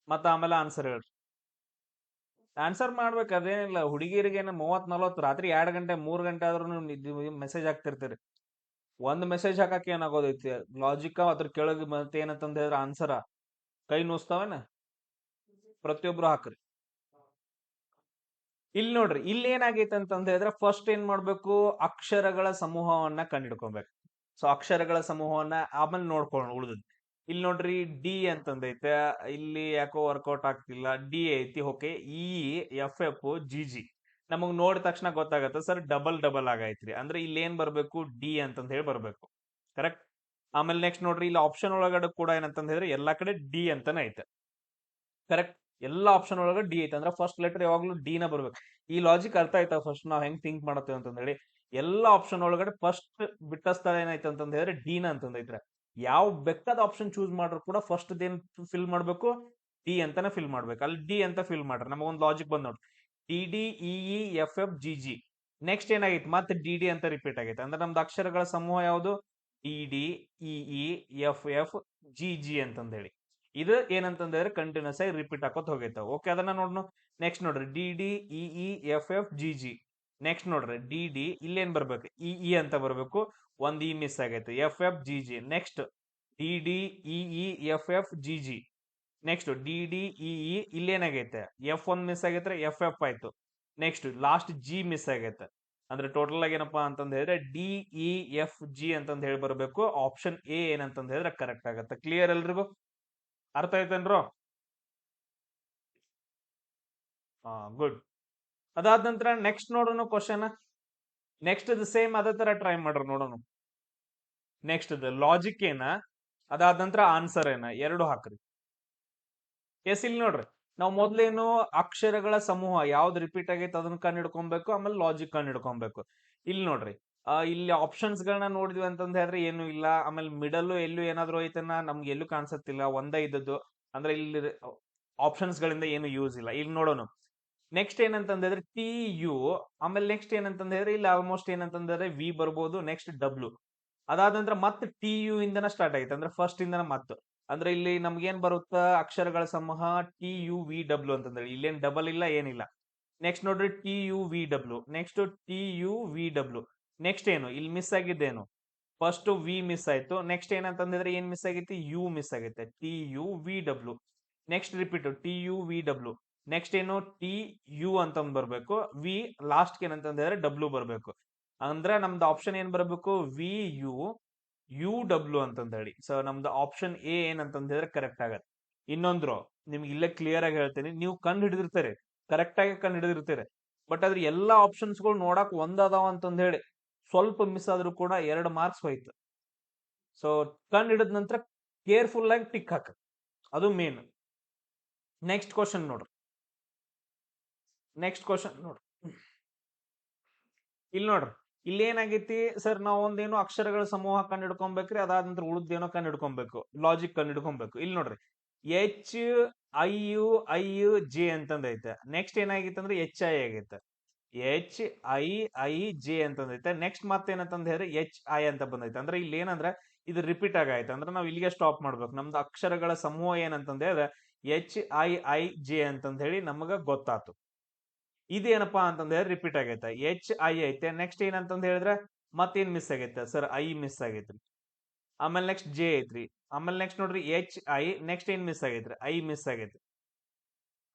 [SPEAKER 1] ಮತ್ತ ಆಮೇಲೆ ಆನ್ಸರ್ ಹೇಳ್ರಿ. ಆನ್ಸರ್ ಮಾಡ್ಬೇಕು, ಅದೇನಿಲ್ಲ. ಹುಡುಗಿರಿಗೆ ಮೂವತ್ ನಲ್ವತ್ತು ರಾತ್ರಿ ಎರಡು ಗಂಟೆ, ಮೂರ್ ಗಂಟೆ ಆದ್ರೂ ಮೆಸೇಜ್ ಹಾಕ್ತಿರ್ತೀರಿ. ಒಂದ್ ಮೆಸೇಜ್ ಹಾಕಕ್ಕೆ ಏನಾಗೋದೈತಿ? ಲಾಜಿಕ್ ಅದ್ರ ಕೆಳಗೆ ಮತ್ತೆ ಏನಂತಂದ ಹೇಳಿದ್ರೆ ಆನ್ಸರ ಕೈ ನೋಸ್ತಾವೇನ? ಪ್ರತಿಯೊಬ್ರು ಹಾಕ್ರಿ. ಇಲ್ಲಿ ನೋಡ್ರಿ ಇಲ್ಲಿ ಏನಾಗೈತೆ ಅಂತಂದ ಹೇಳಿದ್ರೆ ಫಸ್ಟ್ ಏನ್ ಮಾಡ್ಬೇಕು? ಅಕ್ಷರಗಳ ಸಮೂಹವನ್ನ ಕಂಡಿಡ್ಕೊಬೇಕು. ಸೊ ಅಕ್ಷರಗಳ ಸಮೂಹವನ್ನ ಆಮೇಲೆ ನೋಡ್ಕೊಂಡು ಉಳಿದ್ ಇಲ್ಲಿ ನೋಡ್ರಿ ಡಿ ಅಂತಂದೈತೆ. ಇಲ್ಲಿ ಯಾಕೋ ವರ್ಕೌಟ್ ಆಗ್ತಿಲ್ಲ. ಡಿ ಐತಿ okay E F F G G ನಮಗ್ ನೋಡಿದ ತಕ್ಷಣ ಗೊತ್ತಾಗತ್ತೆ, ಸರ್ ಡಬಲ್ ಡಬಲ್ ಆಗೈತ್ರಿ. ಅಂದ್ರೆ ಇಲ್ಲಿ ಏನ್ ಬರ್ಬೇಕು? ಡಿ ಅಂತಂದ ಹೇಳಿ ಬರ್ಬೇಕು. ಕರೆಕ್ಟ್ ಆಮೇಲೆ ನೆಕ್ಸ್ಟ್ ನೋಡ್ರಿ, ಇಲ್ಲಿ ಆಪ್ಷನ್ ಒಳಗಡೆ ಕೂಡ ಏನಂತ ಹೇಳಿದ್ರೆ ಎಲ್ಲಾ ಕಡೆ ಡಿ ಅಂತಾನೆ ಐತೆ. ಕರೆಕ್ಟ್ ಎಲ್ಲಾ ಆಪ್ಷನ್ ಒಳಗಡೆ ಡಿ ಐತೆ. ಅಂದ್ರೆ ಫಸ್ಟ್ ಲೆಟರ್ ಯಾವಾಗ್ಲೂ ಡಿ ನ ಬರ್ಬೇಕು. ಈ ಲಾಜಿಕ್ ಅರ್ಥ ಆಯ್ತಾ ಫಸ್ಟ್ ನಾವು ಹೆಂಗ್ ಥಿಂಕ್ ಮಾಡತ್ತೇವೆ ಅಂತ ಹೇಳಿ, ಎಲ್ಲಾ ಆಪ್ಷನ್ ಒಳಗಡೆ ಫಸ್ಟ್ ಬಿಟ್ಟ ಸ್ಥಳ ಏನಾಯ್ತು ಅಂತಂದ ಹೇಳಿದ್ರೆ ಡಿ ನ ಅಂತಂದೈತ್ರ ಯಾವ ಬೆಕ್ಕದ ಆಪ್ಷನ್ ಚೂಸ್ ಮಾಡ್ರು ಕೂಡ ಫಸ್ಟ್ ಏನ್ ಫಿಲ್ ಮಾಡ್ಬೇಕು? ಡಿ ಅಂತಾನೆ ಫಿಲ್ ಮಾಡ್ಬೇಕು. ಅಲ್ಲಿ ಡಿ ಅಂತ ಫಿಲ್ ಮಾಡ್ರಿ. ನಮಗೊಂದು ಲಾಜಿಕ್ ಬಂದ್ ನೋಡ್ರಿ. D D E F F G G next ಏನಾಗೈತೆ? ಮತ್ತೆ ಡಿ ಡಿ ಅಂತ ರಿಪೀಟ್ ಆಗೈತೆ. ಅಂದ್ರೆ ನಮ್ದು ಅಕ್ಷರಗಳ ಸಮೂಹ ಯಾವುದು? D D E F F G G ಅಂತಂದೇಳಿ. ಇದು ಏನಂತಂದ್ರೆ ಕಂಟಿನ್ಯೂಸ್ ಆಗಿ ರಿಪೀಟ್ ಹಾಕೋತ್ ಹೋಗೈತೆ ಓಕೆ ಅದನ್ನ ನೋಡೋಣ ನೆಕ್ಸ್ಟ್ ನೋಡ್ರಿ. D D E F F G G next ನೋಡ್ರಿ. ಡಿ ಡಿ ಇಲ್ಲೇನ್ ಬರ್ಬೇಕು? ಇ ಇ ಅಂತ ಬರ್ಬೇಕು. ಒಂದ್ ಇ ಮಿಸ್ ಆಗೈತೆ. F F G G next D D E F F G G next D D E ಇಲ್ಲೇನಾಗೈತೆ F ಒಂದ್ miss ಆಗೈತ್ರೆ F F ಆಯ್ತು. ನೆಕ್ಸ್ಟ್ ಲಾಸ್ಟ್ ಜಿ ಮಿಸ್ ಆಗೈತೆ. ಅಂದ್ರೆ ಟೋಟಲ್ ಆಗಿ ಏನಪ್ಪಾ ಅಂತಂದ ಹೇಳಿದ್ರೆ ಡಿ ಇ ಎಫ್ ಜಿ ಅಂತಂದ ಹೇಳಿ ಬರಬೇಕು. ಆಪ್ಷನ್ ಎ ಏನಂತಂದ ಹೇಳಿದ್ರೆ ಕರೆಕ್ಟ್ ಆಗತ್ತೆ. ಕ್ಲಿಯರ್ ಎಲ್ರಿಗೂ? ಅರ್ಥ ಆಯ್ತೇನ್ರು? ಗುಡ್ ಅದಾದ ನಂತರ ನೆಕ್ಸ್ಟ್ ನೋಡೋಣ ಕ್ವಶನ್ ನೆಕ್ಸ್ಟ್ ಸೇಮ್ ಅದೇ ತರ ಟ್ರೈ ಮಾಡ್ರಿ ನೋಡೋಣ ನೆಕ್ಸ್ಟ್ ಲಾಜಿಕ್ ಏನ? ಅದಾದ ನಂತರ ಆನ್ಸರ್ ಏನ? ಎರಡು ಹಾಕ್ರಿ. ಎಸ್ ಇಲ್ಲಿ ನೋಡ್ರಿ. ನಾವು ಮೊದ್ಲೇನು ಅಕ್ಷರಗಳ ಸಮೂಹ, ಯಾವ್ದು ರಿಪೀಟ್ ಆಗೈತೆ ಅದನ್ನ ಕಂಡು ಹಿಡ್ಕೊಬೇಕು ಆಮೇಲೆ ಲಾಜಿಕ್ ಕಂಡು ಹಿಡ್ಕೊಬೇಕು ಇಲ್ಲಿ ನೋಡ್ರಿ ಇಲ್ಲಿ ಆಪ್ಷನ್ಸ್ ಗಳನ್ನ ನೋಡಿದ್ವಿ ಅಂತಂದ್ ಹೇಳಿದ್ರೆ ಏನು ಇಲ್ಲ. ಆಮೇಲೆ ಮಿಡಲ್ ಎಲ್ಲೂ ಏನಾದ್ರು ಐತನ ನಮ್ಗೆ ಎಲ್ಲೂ ಕಾಣಿಸತ್ತಿಲ್ಲ. ಒಂದೇ ಇದ್ದದ್ದು ಅಂದ್ರೆ ಇಲ್ಲಿ ಆಪ್ಷನ್ಸ್ ಗಳಿಂದ ಏನು ಯೂಸ್ ಇಲ್ಲ. ಇಲ್ಲಿ ನೋಡೋಣ ನೆಕ್ಸ್ಟ್ ಏನಂತಂದ್ ಹೇಳಿದ್ರೆ ಟಿ ಯು ಆಮೇಲೆ ನೆಕ್ಸ್ಟ್ ಏನಂತಂದ್ ಹೇಳಿದ್ರೆ ಇಲ್ಲಿ ಆಲ್ಮೋಸ್ಟ್ ಏನಂತಂದ್ರೆ ವಿ ಬರ್ಬೋದು ನೆಕ್ಸ್ಟ್ ಡಬ್ಲ್ಯೂ ಅದಾದ ನಂತರ ಮತ್ತೆ ಟಿ ಯು ಇಂದನ ಸ್ಟಾರ್ಟ್ ಆಯ್ತು ಅಂದ್ರೆ ಫಸ್ಟ್ ಇಂದನ ಮತ್ತೆ. ಅಂದ್ರೆ ಇಲ್ಲಿ ನಮ್ಗೆ ಏನ್ ಬರುತ್ತ? ಅಕ್ಷರಗಳ ಸಮೂಹ ಟಿ ಯು ವಿ ಡಬ್ಲ್ಯೂ ಅಂತಂದ್ರೆ ಇಲ್ಲೇನ್ ಡಬಲ್ ಇಲ್ಲ, ಏನಿಲ್ಲ. ನೆಕ್ಸ್ಟ್ ನೋಡ್ರಿ T U V W next T U V W next ಏನು? ಇಲ್ಲಿ ಮಿಸ್ ಆಗಿದ್ದೇನು. ಫಸ್ಟ್ ವಿ ಮಿಸ್ ಆಯ್ತು. ನೆಕ್ಸ್ಟ್ ಏನಂತಂದ್ರೆ ಏನ್ ಮಿಸ್ ಆಗೈತಿ? ಯು ಮಿಸ್ ಆಗುತ್ತೆ T U V W next repeat T U V W next ಏನು? ಟಿ ಯು ಅಂತ ಬರ್ಬೇಕು. ವಿ ಲಾಸ್ಟ್ ಏನಂತಂದ್ರೆ ಡಬ್ಲ್ಯೂ ಬರ್ಬೇಕು. ಅಂದ್ರೆ ನಮ್ದು ಆಪ್ಷನ್ ಏನ್ ಬರ್ಬೇಕು? ವಿ ಯು ಯು ಡಬ್ಲ್ಯೂ ಅಂತಂದ ಹೇಳಿ ಸೊ ನಮ್ದು ಆಪ್ಷನ್ ಎ ಏನಂತಂದ ಹೇಳಿದ್ರೆ ಕರೆಕ್ಟ್ ಆಗತ್ತೆ. ಇನ್ನೊಂದ್ರು, ನಿಮ್ಗೆ ಇಲ್ಲೇ ಕ್ಲಿಯರ್ ಆಗಿ ಹೇಳ್ತೀನಿ. ನೀವು ಕಂಡು ಹಿಡಿದಿರ್ತೀರಿ. ಕರೆಕ್ಟ್ ಆಗಿ ಕಂಡು ಹಿಡಿದಿರ್ತೀರಿ. ಬಟ್ ಅದ್ರ ಎಲ್ಲಾ ಆಪ್ಷನ್ಸ್ಗಳು ನೋಡಕ್ ಒಂದದಾವ ಅಂತಂದ ಹೇಳಿ ಸ್ವಲ್ಪ ಮಿಸ್ ಆದ್ರೂ ಕೂಡ ಎರಡು ಮಾರ್ಕ್ಸ್ ಹೋಯ್ತು. ಸೊ ಕಂಡು ಹಿಡಿದ ನಂತರ ಕೇರ್ಫುಲ್ ಆಗಿ ಟಿಕ್ ಹಾಕ. ಅದು ಮೇನ್ ನೆಕ್ಸ್ಟ್ ಕ್ವಶನ್ ನೋಡ್ರಿ. ನೆಕ್ಸ್ಟ್ ಕ್ವಶನ್ ನೋಡ್ರಿ. ಇಲ್ಲಿ ನೋಡ್ರಿ. ಇಲ್ಲಿ ಏನಾಗೈತಿ ಸರ್, ನಾವು ಒಂದೇನೋ ಅಕ್ಷರಗಳ ಸಮೂಹ ಕಂಡು ಹಿಡ್ಕೊಬೇಕ್ರಿ ಅದಾದ ನಂತರ ಉಳಿದೇನೋ ಕಂಡು ಹಿಡ್ಕೊಬೇಕು ಲಾಜಿಕ್ ಕಂಡು ಹಿಡ್ಕೊಬೇಕು ಇಲ್ಲಿ ನೋಡ್ರಿ. H I U I U J ಅಂತಂದೈತೆ. Next ಏನಾಗಿತ್ತು ಅಂದ್ರೆ ಎಚ್ ಐ ಆಗೈತೆ. ಎಚ್ ಐ ಐ ಜೆ ಅಂತಂದೈತೆ. ನೆಕ್ಸ್ಟ್ ಮತ್ತೇನಂತಂದ ಹೇಳಿದ್ರೆ ಎಚ್ ಐ ಅಂತ ಬಂದೈತೆ. ಅಂದ್ರೆ ಇಲ್ಲಿ ಏನಂದ್ರೆ ಇದು ರಿಪೀಟ್ ಆಗೈತೆ ಅಂದ್ರೆ ನಾವು ಇಲ್ಲಿಗೆ ಸ್ಟಾಪ್ ಮಾಡ್ಬೇಕು. ನಮ್ದು ಅಕ್ಷರಗಳ ಸಮೂಹ ಏನಂತಂದ್ರೆ ಎಚ್ ಐ ಐ ಜೆ ಅಂತಂದ ಹೇಳಿ ನಮಗ ಗೊತ್ತಾತು. ಇದೇನಪ್ಪಾ ಅಂತಂದ್ರೆ ರಿಪೀಟ್ ಆಗೈತೆ. ಎಚ್ ಐ ಐತೆ. ನೆಕ್ಸ್ಟ್ ಏನಂತಂದ್ ಹೇಳಿದ್ರೆ ಮತ್ತೇನ್ ಮಿಸ್ ಆಗೈತೆ? ಸರ್ ಐ ಮಿಸ್ ಆಗೈತ್ರಿ. ಆಮೇಲೆ ನೆಕ್ಸ್ಟ್ ಜೆ ಐತ್ರಿ. ಆಮೇಲೆ ನೆಕ್ಸ್ಟ್ ನೋಡ್ರಿ ಎಚ್ ಐ ನೆಕ್ಸ್ಟ್ ಏನ್ ಮಿಸ್ ಆಗೈತ್ರಿ? ಐ ಮಿಸ್ ಆಗೈತ್ರಿ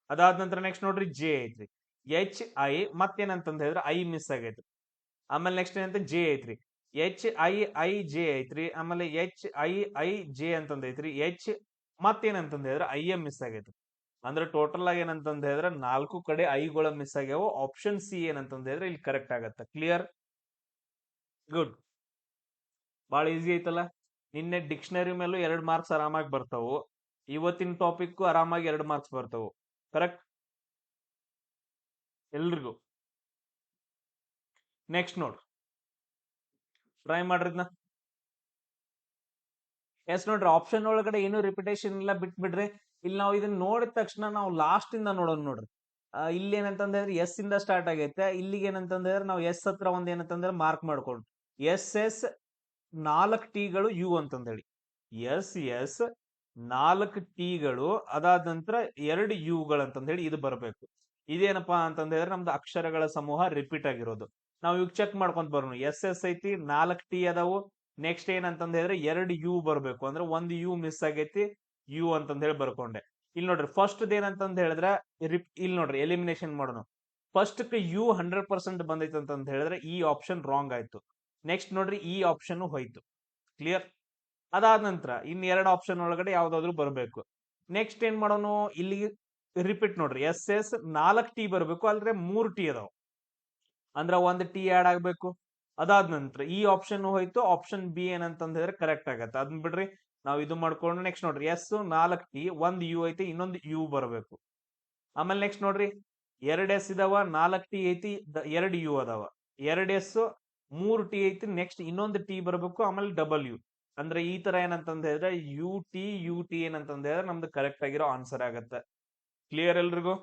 [SPEAKER 1] ಅದಾದ ನಂತರ ನೆಕ್ಸ್ಟ್ ನೋಡ್ರಿ ಜೆ ಐತ್ರಿ. ಎಚ್ ಐ ಮತ್ತೇನಂತಂದ್ ಹೇಳಿದ್ರೆ ಐ ಮಿಸ್ ಆಗೈತ್ರಿ ಆಮೇಲೆ ನೆಕ್ಸ್ಟ್ ಏನಂತ ಜೆ ಐತ್ರಿ. ಎಚ್ ಐ ಐ ಜೆ ಐತ್ರಿ. ಆಮೇಲೆ ಎಚ್ ಐ ಐ ಜೆ ಅಂತಂದ್ ಐತ್ರಿ. ಎಚ್ ಮತ್ತೇನಂತಂದ್ ಹೇಳಿದ್ರೆ ಐ ಎಂ ಮಿಸ್ ಆಗೈತ್ರಿ ಅಂದ್ರೆ ಟೋಟಲ್ ಆಗಿ ಏನಂತಂದ ಹೇಳಿದ್ರೆ ನಾಲ್ಕು ಕಡೆ ಐಗಳ ಮಿಸ್ ಆಗ್ಯಾವ. ಆಪ್ಷನ್ ಸಿ ಏನಂತಂದ ಹೇಳಿದ್ರೆ ಇಲ್ಲಿ ಕರೆಕ್ಟ್ ಆಗತ್ತ. ಕ್ಲಿಯರ್ ಗುಡ್ ಬಹಳ ಈಸಿ ಐತಲ್ಲ? ನಿನ್ನೆ ಡಿಕ್ಷನರಿ ಮೇಲೂ ಎರಡು ಮಾರ್ಕ್ಸ್ ಆರಾಮಾಗಿ ಬರ್ತಾವು. ಇವತ್ತಿನ ಟಾಪಿಕ್ ಆರಾಮಾಗಿ ಎರಡು ಮಾರ್ಕ್ಸ್ ಬರ್ತಾವು. ಕರೆಕ್ಟ್ ಎಲ್ರಿಗೂ? ನೆಕ್ಸ್ಟ್ ನೋಡ್ರಿ ಟ್ರೈ ಮಾಡ್ರಿದ್ನ? ಎಸ್ ನೋಡ್ರಿ ಆಪ್ಷನ್ ಒಳಗಡೆ ಏನು ರಿಪಿಟೇಷನ್ ಇಲ್ಲ, ಬಿಟ್ಬಿಡ್ರಿ. ಇಲ್ಲಿ ನಾವು ಇದನ್ನ ನೋಡಿದ ತಕ್ಷಣ ನಾವು ಲಾಸ್ಟ್ ಇಂದ ನೋಡೋಣ ನೋಡ್ರಿ. ಇಲ್ಲಿ ಏನಂತಂದ್ರೆ ಎಸ್ ಇಂದ ಸ್ಟಾರ್ಟ್ ಆಗೈತೆ. ಇಲ್ಲಿಗೆ ಏನಂತಂದ್ರೆ ನಾವು ಎಸ್ ಹತ್ರ ಒಂದ್ ಏನಂತಂದ್ರೆ ಮಾರ್ಕ್ ಮಾಡ್ಕೊಂಡು ಎಸ್ ಎಸ್ ನಾಲ್ಕು ಟಿಗಳು ಯು ಅಂತಂದೇಳಿ. ಎಸ್ ಎಸ್ ನಾಲ್ಕು ಟಿಗಳು ಅದಾದ ನಂತರ ಎರಡು ಯುಗಳು ಅಂತಂದೇಳಿ ಇದು ಬರಬೇಕು. ಇದೇನಪ್ಪಾ ಅಂತಂದ್ರೆ ನಮ್ದು ಅಕ್ಷರಗಳ ಸಮೂಹ ರಿಪೀಟ್ ಆಗಿರೋದು. ನಾವು ಇವಾಗ ಚೆಕ್ ಮಾಡ್ಕೊಂತ ಬರೋಣ. ಎಸ್ ಎಸ್ ಐತಿ, ನಾಲ್ಕು ಟಿ ಅದಾವು. ನೆಕ್ಸ್ಟ್ ಏನಂತಂದ್ರೆ ಎರಡು ಯು ಬರಬೇಕು. ಅಂದ್ರೆ ಒಂದು ಯು ಮಿಸ್ ಆಗೈತಿ ಯು ಅಂತಂದ ಹೇಳಿ ಬರ್ಕೊಂಡೆ. ಇಲ್ಲಿ ನೋಡ್ರಿ ಫಸ್ಟ್ ಏನಂತಂದ ಹೇಳಿದ್ರೆ ರಿಪ್- ಇಲ್ಲಿ ನೋಡ್ರಿ ಎಲಿಮಿನೇಷನ್ ಮಾಡೋಣ ಫಸ್ಟ್ ಯು ಹಂಡ್ರೆಡ್ ಪರ್ಸೆಂಟ್ ಬಂದೈತೆ ಅಂತಂದ್ ಹೇಳಿದ್ರೆ, ಈ ಆಪ್ಷನ್ ರಾಂಗ್ ಆಯ್ತು. ನೆಕ್ಸ್ಟ್ ನೋಡ್ರಿ, ಈ ಆಪ್ಷನ್ ಹೋಯ್ತು. ಕ್ಲಿಯರ್ ಅದಾದ ನಂತರ, ಇನ್ ಎರಡು ಆಪ್ಷನ್ ಒಳಗಡೆ ಯಾವ್ದಾದ್ರು ಬರಬೇಕು. ನೆಕ್ಸ್ಟ್ ಏನ್ ಮಾಡೋಣ ಇಲ್ಲಿ ರಿಪೀಟ್ ನೋಡ್ರಿ ಎಸ್ ಎಸ್ ನಾಲ್ಕ್ ಟಿ ಬರಬೇಕು ಅಲ್ರೆ ಮೂರ್ ಟಿ ಅದಾವ. ಅಂದ್ರ ಒಂದ್ ಟಿ ಆಡ್ ಆಗ್ಬೇಕು. ಅದಾದ ನಂತರ, ಈ ಆಪ್ಷನ್ ಹೋಯ್ತು ಆಪ್ಷನ್ ಬಿ ಏನಂತಂದ್ರೆ ಕರೆಕ್ಟ್ ಆಗತ್ತೆ. ಅದನ್ ಬಿಡ್ರಿ ನಾವು ಇದು ಮಾಡ್ಕೊಂಡು ನೆಕ್ಸ್ಟ್ ನೋಡ್ರಿ ಎಸ್ ನಾಲ್ಕು ಟಿ ಒಂದು ಯು ಐತಿ, ಇನ್ನೊಂದು ಯು ಬರಬೇಕು. ಆಮೇಲೆ ನೆಕ್ಸ್ಟ್ ನೋಡ್ರಿ, ಎರಡು ಎಸ್ ಇದಾವ, ನಾಲ್ಕು ಟಿ ಐತಿ ಎರಡು ಯು ಅದಾವ. ಎರಡು ಎಸ್ ಮೂರು ಟಿ ಐತಿ ನೆಕ್ಸ್ಟ್ ಇನ್ನೊಂದು ಟಿ ಬರಬೇಕು, ಆಮೇಲೆ ಡಬಲ್ ಯು ಅಂದ್ರೆ ಈ ತರ ಏನಂತಂದ ಹೇಳಿದ್ರೆ ಯು ಟಿ ಯು ಟಿ ಏನಂತಂದ ಹೇಳಿದ್ರೆ ನಮ್ದು ಕರೆಕ್ಟ್ ಆಗಿರೋ ಆನ್ಸರ್ ಆಗತ್ತೆ. ಕ್ಲಿಯರ್ ಎಲ್ರಿಗೂ?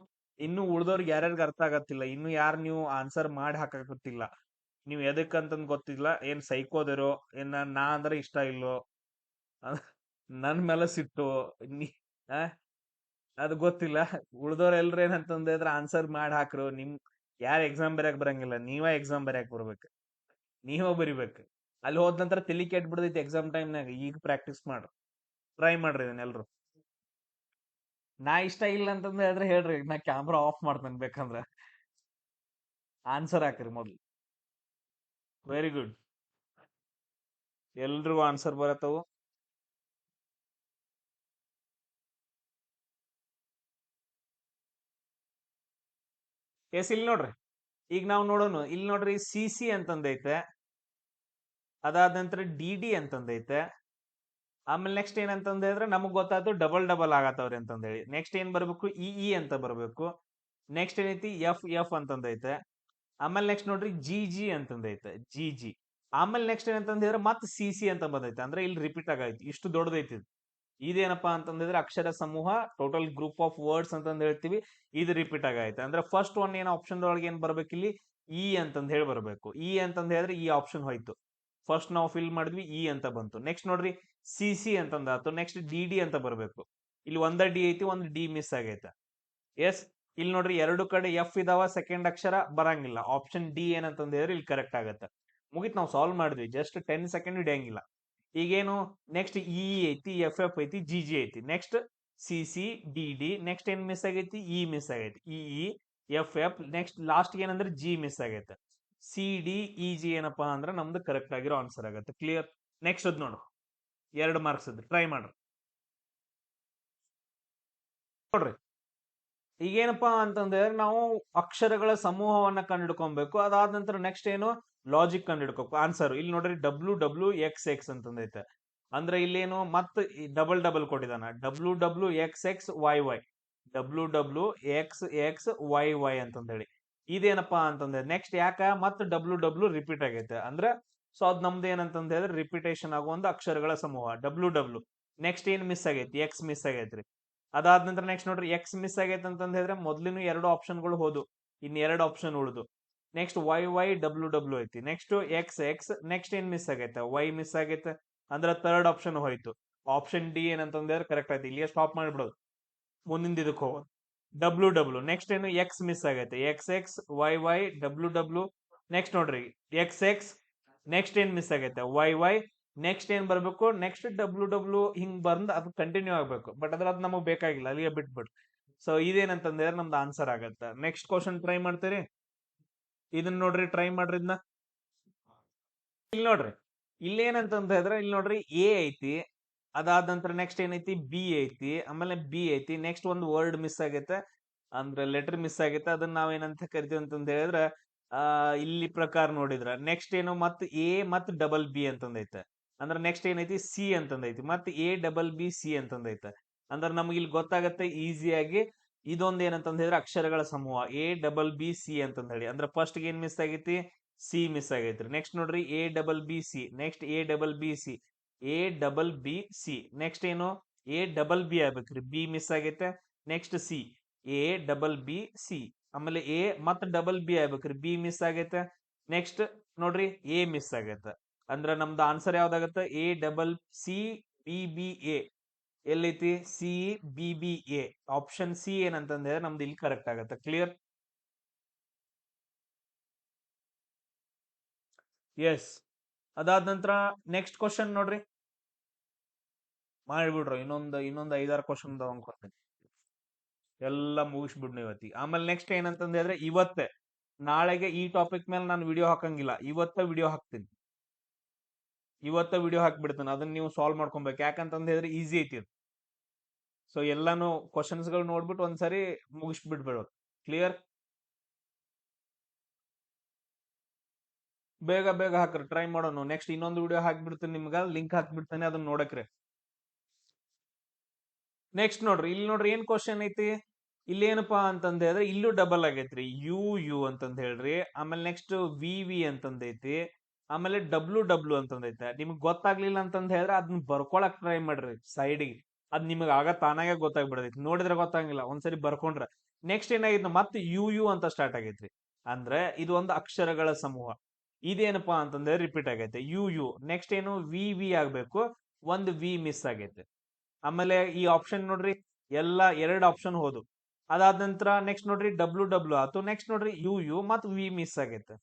[SPEAKER 1] ಇನ್ನು ಉಳ್ದವ್ರಿಗೆ ಯಾರ್ಯಾರಿಗೆ ಅರ್ಥ ಆಗತ್ತಿಲ್ಲ, ಇನ್ನು ಯಾರು ನೀವು ಆನ್ಸರ್ ಮಾಡಿ ಹಾಕಕತ್ತಿಲ್ಲ. ನೀವು ಎದಕ್ಕಂತಂದ್ ಗೊತ್ತಿಲ್ಲ, ಏನ್ ಸೈಕೋದಿರೋ ಏನ ನಾ ಅಂದ್ರೆ ಇಷ್ಟ ಇಲ್ಲೋ ನನ್ ಮೇಲೆ ಸಿಟ್ಟು, ನೀ? ಅದು ಗೊತ್ತಿಲ್ಲ. ಉಳ್ದವ್ರು ಎಲ್ರು ಏನಂತಂದ್ರೆ ಆನ್ಸರ್ ಮಾಡಿ ಹಾಕ್ರು. ನಿಮ್, ಯಾರ ಎಕ್ಸಾಮ್ ಬರ್ಯಾಕ್ ಬರಂಗಿಲ್ಲ. ನೀವ ಎಕ್ಸಾಮ್ ಬರೆಯಕ್ ಬರ್ಬೇಕು. ನೀವ ಬರಿಬೇಕು. ಅಲ್ಲಿ ಹೋದ ನಂತರ ತಲಿ ಕೆಟ್ ಬಿಡ್ತೈತಿ ಎಕ್ಸಾಮ್ ಟೈಮ್ನಾಗ ಈಗ ಪ್ರಾಕ್ಟೀಸ್ ಮಾಡ್ರಿ ಟ್ರೈ ಮಾಡ್ರಿ ಇದನ್ನ ಎಲ್ರು. ನಾ ಇಷ್ಟ ಇಲ್ಲ ಅಂತಂದ್ರೆ ಹೇಳಿದ್ರೆ ಹೇಳ್ರಿ, ನಾ ಕ್ಯಾಮ್ರಾ ಆಫ್ ಮಾಡ್ತೇನೆ ಬೇಕಂದ್ರ. ಆನ್ಸರ್ ಹಾಕ್ರಿ ಮೊದ್ಲು. ವೆರಿ ಗುಡ್ ಎಲ್ರಿಗೂ ಆನ್ಸರ್ ಬರತ್ತವು. ಎಸ್ ಇಲ್ಲಿ ನೋಡ್ರಿ. ಈಗ ನಾವು ನೋಡೋಣ ಇಲ್ಲಿ ನೋಡ್ರಿ ಸಿ ಸಿ ಅಂತಂದೈತೆ. ಅದಾದ ನಂತರ ಡಿ ಡಿ ಅಂತಂದೈತೆ. ಆಮೇಲೆ ನೆಕ್ಸ್ಟ್ ಏನಂತಂದ ಹೇಳಿದ್ರೆ ನಮಗ್ ಗೊತ್ತಾಯ್ತು ಡಬಲ್ ಡಬಲ್ ಆಗತ್ತವ್ರಿ ಅಂತಂದೇಳಿ. ನೆಕ್ಸ್ಟ್ ಏನ್ ಬರ್ಬೇಕು? ಇ ಇ ಅಂತ ಬರ್ಬೇಕು. ನೆಕ್ಸ್ಟ್ ಏನೈತಿ? ಎಫ್ ಎಫ್ ಅಂತಂದೈತೆ. ಆಮೇಲೆ ನೆಕ್ಸ್ಟ್ ನೋಡ್ರಿ ಜಿ ಜಿ ಅಂತಂದೈತೆ. ಜಿ ಜಿ ಆಮೇಲೆ ನೆಕ್ಸ್ಟ್ ಏನಂತಂದ್ರೆ ಮತ್ತೆ ಸಿ ಸಿ ಅಂತ ಬಂದೈತೆ. ಅಂದ್ರೆ ಇಲ್ಲಿ ರಿಪೀಟ್ ಆಗೈತಿ. ಇಷ್ಟು ದೊಡ್ಡದೈತಿ ಇದು. ಇದೇನಪ್ಪಾ ಅಂತಂದಿದ್ರೆ ಅಕ್ಷರ ಸಮೂಹ ಟೋಟಲ್ ಗ್ರೂಪ್ ಆಫ್ ವರ್ಡ್ಸ್ ಅಂತಂದ್ ಹೇಳ್ತೀವಿ. ಇದು ರಿಪೀಟ್ ಆಗೈತೆ ಅಂದ್ರೆ ಫಸ್ಟ್ ಒನ್ ಏನ್ ಆಪ್ಷನ್ ಒಳಗೆ ಏನ್ ಬರ್ಬೇಕು ಇಲ್ಲಿ? ಇ ಅಂತಂದ್ ಹೇಳಿ ಬರ್ಬೇಕು. ಇ ಅಂತಂದ್ ಹೇಳಿದ್ರೆ ಈ ಆಪ್ಷನ್ ಹೋಯ್ತು. ಫಸ್ಟ್ ನಾವು ಫಿಲ್ ಮಾಡಿದ್ವಿ ಇ ಅಂತ ಬಂತು. ನೆಕ್ಸ್ಟ್ ನೋಡ್ರಿ ಸಿ ಸಿ ಅಂತಂದಾತು ನೆಕ್ಸ್ಟ್ ಡಿ ಡಿ ಅಂತ ಬರ್ಬೇಕು. ಇಲ್ಲಿ ಒಂದ ಡಿ ಐತಿ, ಒಂದ್ ಡಿ ಮಿಸ್ ಆಗೈತೆ. ಎಸ್ ಇಲ್ಲಿ ನೋಡ್ರಿ, ಎರಡು ಕಡೆ ಎಫ್ ಇದಾವ ಸೆಕೆಂಡ್ ಅಕ್ಷರ ಬರಂಗಿಲ್ಲ. ಆಪ್ಷನ್ ಡಿ ಏನಂತಂದ್ರೆ ಇಲ್ಲಿ ಕರೆಕ್ಟ್ ಆಗತ್ತೆ. ಮುಗಿತ್, ನಾವು ಸಾಲ್ವ್ ಮಾಡಿದ್ವಿ. ಜಸ್ಟ್ ಟೆನ್ ಸೆಕೆಂಡ್ ಹಿಡಿಯಂಗಿಲ್ಲ. ಈಗೇನು ನೆಕ್ಸ್ಟ್ ಇ ಐತಿ ಎಫ್ ಎಫ್ ಐತಿ ಜಿ ಜಿ ಐತಿ. Next C C D D next ಏನ್ ಮಿಸ್ ಆಗೈತಿ? ಇ ಮಿಸ್ ಆಗೈತಿ. E F F next last ಏನಂದ್ರೆ ಜಿ ಮಿಸ್ ಆಗೈತೆ. ಸಿ ಡಿ ಇ ಜಿ ಏನಪ್ಪಾ ಅಂದ್ರೆ ನಮ್ದು ಕರೆಕ್ಟ್ ಆಗಿರೋ ಆನ್ಸರ್ ಆಗತ್ತೆ. ಕ್ಲಿಯರ್ ನೆಕ್ಸ್ಟ್ ಅದ್ ನೋಡು. ಎರಡು ಮಾರ್ಕ್ಸ್ ಅದ್. ಟ್ರೈ ಮಾಡ್ರಿ. ನೋಡ್ರಿ. ಈಗೇನಪ್ಪಾ ಅಂತಂದ್ರೆ ನಾವು ಅಕ್ಷರಗಳ ಸಮೂಹವನ್ನ ಕಂಡಿಡ್ಕೊಬೇಕು ಅದಾದ ನಂತರ ನೆಕ್ಸ್ಟ್ ಏನು? ಲಾಜಿಕ್ ಕಂಡಿಡ್ಕೋಬೇಕು ಆನ್ಸರ್ ಇಲ್ಲಿ ನೋಡ್ರಿ ಡಬ್ಲ್ಯೂ ಡಬ್ಲ್ಯೂ ಎಕ್ಸ್ ಎಕ್ಸ್ ಅಂತಂದೈತೆ. ಅಂದ್ರೆ ಇಲ್ಲೇನು, ಮತ್ತೆ double double ಕೊಟ್ಟಿದಾನ W W X X Y Y W W X X Y Y ಅಂತಂದೇಳಿ. ಇದೇನಪ್ಪಾ ಅಂತಂದ್ರೆ ನೆಕ್ಸ್ಟ್ ಯಾಕ? ಮತ್ತೆ ಡಬ್ಲ್ಯೂ ಡಬ್ಲ್ಯೂ ರಿಪೀಟ್ ಆಗೈತೆ. ಅಂದ್ರೆ ಸೊ ಅದ್ ನಮ್ದು ಏನಂತಂದ ಹೇಳಿದ್ರೆ ರಿಪೀಟೇಷನ್ ಆಗೋ ಒಂದು ಅಕ್ಷರಗಳ ಸಮೂಹ ಡಬ್ಲ್ಯೂ ಡಬ್ಲ್ಯೂ ನೆಕ್ಸ್ಟ್ ಏನ್ ಮಿಸ್ ಆಗೈತಿ? ಎಕ್ಸ್ ಮಿಸ್ ಆಗೈತ್ರಿ. ಅದಾದ ನಂತರ ನೆಕ್ಸ್ಟ್ ನೋಡ್ರಿ ಎಕ್ಸ್ ಮಿಸ್ ಆಗೈತೆ ಅಂತಂದ ಹೇಳಿದ್ರೆ, ಮೊದ್ಲಿನ ಎರಡು ಆಪ್ಷನ್ಗಳು ಹೋದು ಇನ್ ಎರಡು ಆಪ್ಷನ್ ಉಳಿದು. Next Y Y W W ಐತಿ. ನೆಕ್ಸ್ಟ್ ಎಕ್ಸ್ ಎಕ್ಸ್ ನೆಕ್ಸ್ಟ್ ಏನ್ ಮಿಸ್ ಆಗೈತೆ? ವೈ ಮಿಸ್ ಆಗೈತೆ ಅಂದ್ರೆ ಥರ್ಡ್ ಆಪ್ಷನ್ ಹೋಯ್ತು. ಆಪ್ಷನ್ ಡಿ ಏನಂತಂದ್ರೆ ಕರೆಕ್ಟ್ ಆಯ್ತು ಇಲ್ಲಿಯೇ ಸ್ಟಾಪ್ ಮಾಡಿಬಿಡೋದು. ಮುಂದಿನ ಇದಕ್ಕೆ ಹೋಗೋದು. ಡಬ್ಲ್ಯೂ ಡಬ್ಲ್ಯೂ ನೆಕ್ಸ್ಟ್ ಏನು ಎಕ್ಸ್ ಮಿಸ್ ಆಗೈತೆ. X X Y Y W W next ನೋಡ್ರಿ. ಎಕ್ಸ್ ಎಕ್ಸ್ ನೆಕ್ಸ್ಟ್ ಏನ್ ಮಿಸ್ ಆಗೈತೆ? ವೈ ವೈ ನೆಕ್ಸ್ಟ್ ಏನ್ ಬರ್ಬೇಕು? ನೆಕ್ಸ್ಟ್ ಡಬ್ಲ್ಯೂ ಡಬ್ಲ್ಯೂ ಹಿಂಗ್ ಬಂದ್ ಅದು ಕಂಟಿನ್ಯೂ ಆಗ್ಬೇಕು. ಬಟ್ ಅದ್ರ ಅದು ನಮಗ್ ಬೇಕಾಗಿಲ್ಲ. ಅಲ್ಲಿಗೆ ಬಿಟ್ಬಿಟ್ಟು ಸೊ ಇದೇನಂತಂದ್ರೆ ನಮ್ದು ಆನ್ಸರ್ ಆಗತ್ತೆ. ನೆಕ್ಸ್ಟ್ ಕ್ವಶನ್ ಟ್ರೈ ಮಾಡ್ತೀರಿ? ಇದನ್ನ ನೋಡ್ರಿ ಟ್ರೈ ಮಾಡ್ರಿ ಇದನ್ನ ಇಲ್ಲಿ ನೋಡ್ರಿ ಇಲ್ಲೇನಂತಂತ ಹೇಳಿದ್ರೆ ಇಲ್ಲಿ ನೋಡ್ರಿ ಎ ಐತಿ, ಅದಾದ ನಂತರ ನೆಕ್ಸ್ಟ್ ಏನೈತಿ? ಬಿ ಐತಿ, ಆಮೇಲೆ ಬಿ ಐತಿ ನೆಕ್ಸ್ಟ್ ಒಂದು ವರ್ಡ್ ಮಿಸ್ ಆಗೈತೆ, ಅಂದ್ರೆ ಲೆಟರ್ ಮಿಸ್ ಆಗೈತೆ ಅದನ್ನ ನಾವೇನಂತ ಕರಿತೀವಿ ಅಂತಂದ ಹೇಳಿದ್ರೆ, ಆ, ಇಲ್ಲಿ ಪ್ರಕಾರ ನೋಡಿದ್ರ ನೆಕ್ಸ್ಟ್ ಏನು ಮತ್ ಎ ಮತ್ ಡಬಲ್ ಬಿ ಅಂತಂದೈತೆ, ಅಂದ್ರೆ ನೆಕ್ಸ್ಟ್ ಏನೈತಿ? ಸಿ ಅಂತಂದೈತಿ, ಮತ್ ಎ ಡಬಲ್ ಬಿ ಸಿ ಅಂತಂದೈತೆ, ಅಂದ್ರೆ ನಮ್ಗೆ ಇಲ್ಲಿ ಗೊತ್ತಾಗತ್ತೆ ಈಸಿಯಾಗಿ ಇದೊಂದ್ ಏನಂತಂದ ಹೇಳಿದ್ರೆ ಅಕ್ಷರಗಳ ಸಮೂಹ ಎ ಡಬಲ್ ಬಿ ಸಿ ಅಂತಂದ ಹೇಳಿ. ಅಂದ್ರೆ ಫಸ್ಟ್ ಏನ್ ಮಿಸ್ ಆಗೈತಿ? ಸಿ ಮಿಸ್ ಆಗೈತ್ರಿ. ನೆಕ್ಸ್ಟ್ ನೋಡ್ರಿ A double B C next A double B C A double B C next ಏನು? ಎ ಡಬಲ್ ಬಿ ಆಗ್ಬೇಕ್ರಿ. ಬಿ ಮಿಸ್ ಆಗೈತೆ. Next C A double B C ಆಮೇಲೆ ಎ ಮತ್ double B ಆಗ್ಬೇಕ್ರಿ. B miss ಆಗೈತೆ. Next ನೋಡ್ರಿ A miss ಆಗೈತೆ. ಅಂದ್ರೆ ನಮ್ದು answer ಯಾವ್ದಾಗತ್ತೆ? A double C B B A ಎಲ್ಲೈತಿ? C B B A option C ಏನಂತಂದ್ರೆ ನಮ್ದು ಇಲ್ಲಿ ಕರೆಕ್ಟ್ ಆಗತ್ತೆ. ಕ್ಲಿಯರ್ ಎಸ್ ಅದಾದ ನಂತರ ನೆಕ್ಸ್ಟ್ ಕ್ವಶನ್ ನೋಡ್ರಿ. ಮಾಡಿಬಿಡ್ರು. ಇನ್ನೊಂದು ಇನ್ನೊಂದು ಐದಾರು ಕ್ವಶನ್ ಕೊಡ್ತೀನಿ. ಎಲ್ಲ ಮುಗಿಸ್ಬಿಡ್ನು ಇವತ್ತಿಗೆ ಆಮೇಲೆ ನೆಕ್ಸ್ಟ್ ಏನಂತಂದ ಹೇಳಿದ್ರೆ ಇವತ್ತೇ. ನಾಳೆಗೆ ಈ ಟಾಪಿಕ್ ಮೇಲೆ ನಾನು ವಿಡಿಯೋ ಹಾಕಂಗಿಲ್ಲ. ಇವತ್ತ ವಿಡಿಯೋ ಹಾಕ್ತೀನಿ. ಇವತ್ತ ವಿಡಿಯೋ ಹಾಕ್ಬಿಡ್ತೀನಿ. ಅದನ್ನ ನೀವು ಸಾಲ್ವ್ ಮಾಡ್ಕೊಬೇಕು. ಯಾಕಂತಂದ ಹೇಳಿದ್ರೆ ಈಸಿ ಐತಿ ಅದು. ಸೊ ಎಲ್ಲಾನು ಕ್ವಶನ್ಸ್ಗಳು ನೋಡ್ಬಿಟ್ಟು ಒಂದ್ಸರಿ ಮುಗಿಸ್ಬಿಡ್ಬಿಡೋದು. ಕ್ಲಿಯರ್ ಬೇಗ ಬೇಗ ಹಾಕ್ರಿ ಟ್ರೈ ಮಾಡೋಣ ನೆಕ್ಸ್ಟ್ ಇನ್ನೊಂದು ವಿಡಿಯೋ ಹಾಕ್ಬಿಡ್ತೀನಿ ನಿಮ್ಗ ಲಿಂಕ್ ಹಾಕ್ಬಿಡ್ತೇನೆ ಅದನ್ನ ನೋಡಕ್ರಿ. ನೆಕ್ಸ್ಟ್ ನೋಡ್ರಿ, ಇಲ್ಲಿ ನೋಡ್ರಿ ಏನ್ ಕ್ವಶನ್ ಐತಿ? ಇಲ್ಲಿ ಏನಪ್ಪಾ ಅಂತಂದ ಹೇಳಿದ್ರೆ ಇಲ್ಲೂ ಡಬಲ್ ಆಗೈತ್ರಿ. ಯು ಯು ಅಂತಂದ ಹೇಳ್ರಿ. ಆಮೇಲೆ ನೆಕ್ಸ್ಟ್ ವಿ ವಿ ಅಂತಂದೈತಿ ಆಮೇಲೆ ಡಬ್ಲ್ಯೂ ಡಬ್ಲ್ಯೂ ಅಂತಂದೈತೆ ನಿಮ್ಗೆ ಗೊತ್ತಾಗ್ಲಿಲ್ಲ ಅಂತಂದ ಹೇಳಿದ್ರೆ ಅದನ್ನ ಬರ್ಕೊಳಕ್ ಟ್ರೈ ಮಾಡ್ರಿ ಸೈಡಿಗೆ ಅದ್ ನಿಮಗೆ ಆಗ ತಾನಾಗೆ ಗೊತ್ತಾಗ್ಬಿಡತೈತಿ. ನೋಡಿದ್ರೆ ಗೊತ್ತಾಗಿಲ್ಲ ಒಂದ್ಸರಿ ಬರ್ಕೊಂಡ್ರೆ. ನೆಕ್ಸ್ಟ್ ಏನಾಗಿತ್ತು? ಮತ್ತೆ ಯು ಯು ಅಂತ ಸ್ಟಾರ್ಟ್ ಆಗೈತ್ರಿ. ಅಂದ್ರೆ ಇದು ಒಂದು ಅಕ್ಷರಗಳ ಸಮೂಹ. ಇದೇನಪ್ಪಾ ಅಂತಂದ್ರೆ ರಿಪೀಟ್ ಆಗೈತೆ. U U. ನೆಕ್ಸ್ಟ್ ಏನು? ವಿ ವಿ ಆಗ್ಬೇಕು. ಒಂದು ವಿ ಮಿಸ್ ಆಗೈತೆ. ಆಮೇಲೆ ಈ ಆಪ್ಷನ್ ನೋಡ್ರಿ, ಎಲ್ಲ ಎರಡು ಆಪ್ಷನ್ ಹೋದು. ಅದಾದ ನಂತರ ನೆಕ್ಸ್ಟ್ ನೋಡ್ರಿ ಡಬ್ಲ್ಯೂ ಡಬ್ಲ್ಯೂ ಆತು. ನೆಕ್ಸ್ಟ್ ನೋಡ್ರಿ ಯು ಯು ಮತ್ತು ವಿ ಮಿಸ್ ಆಗೈತೆ.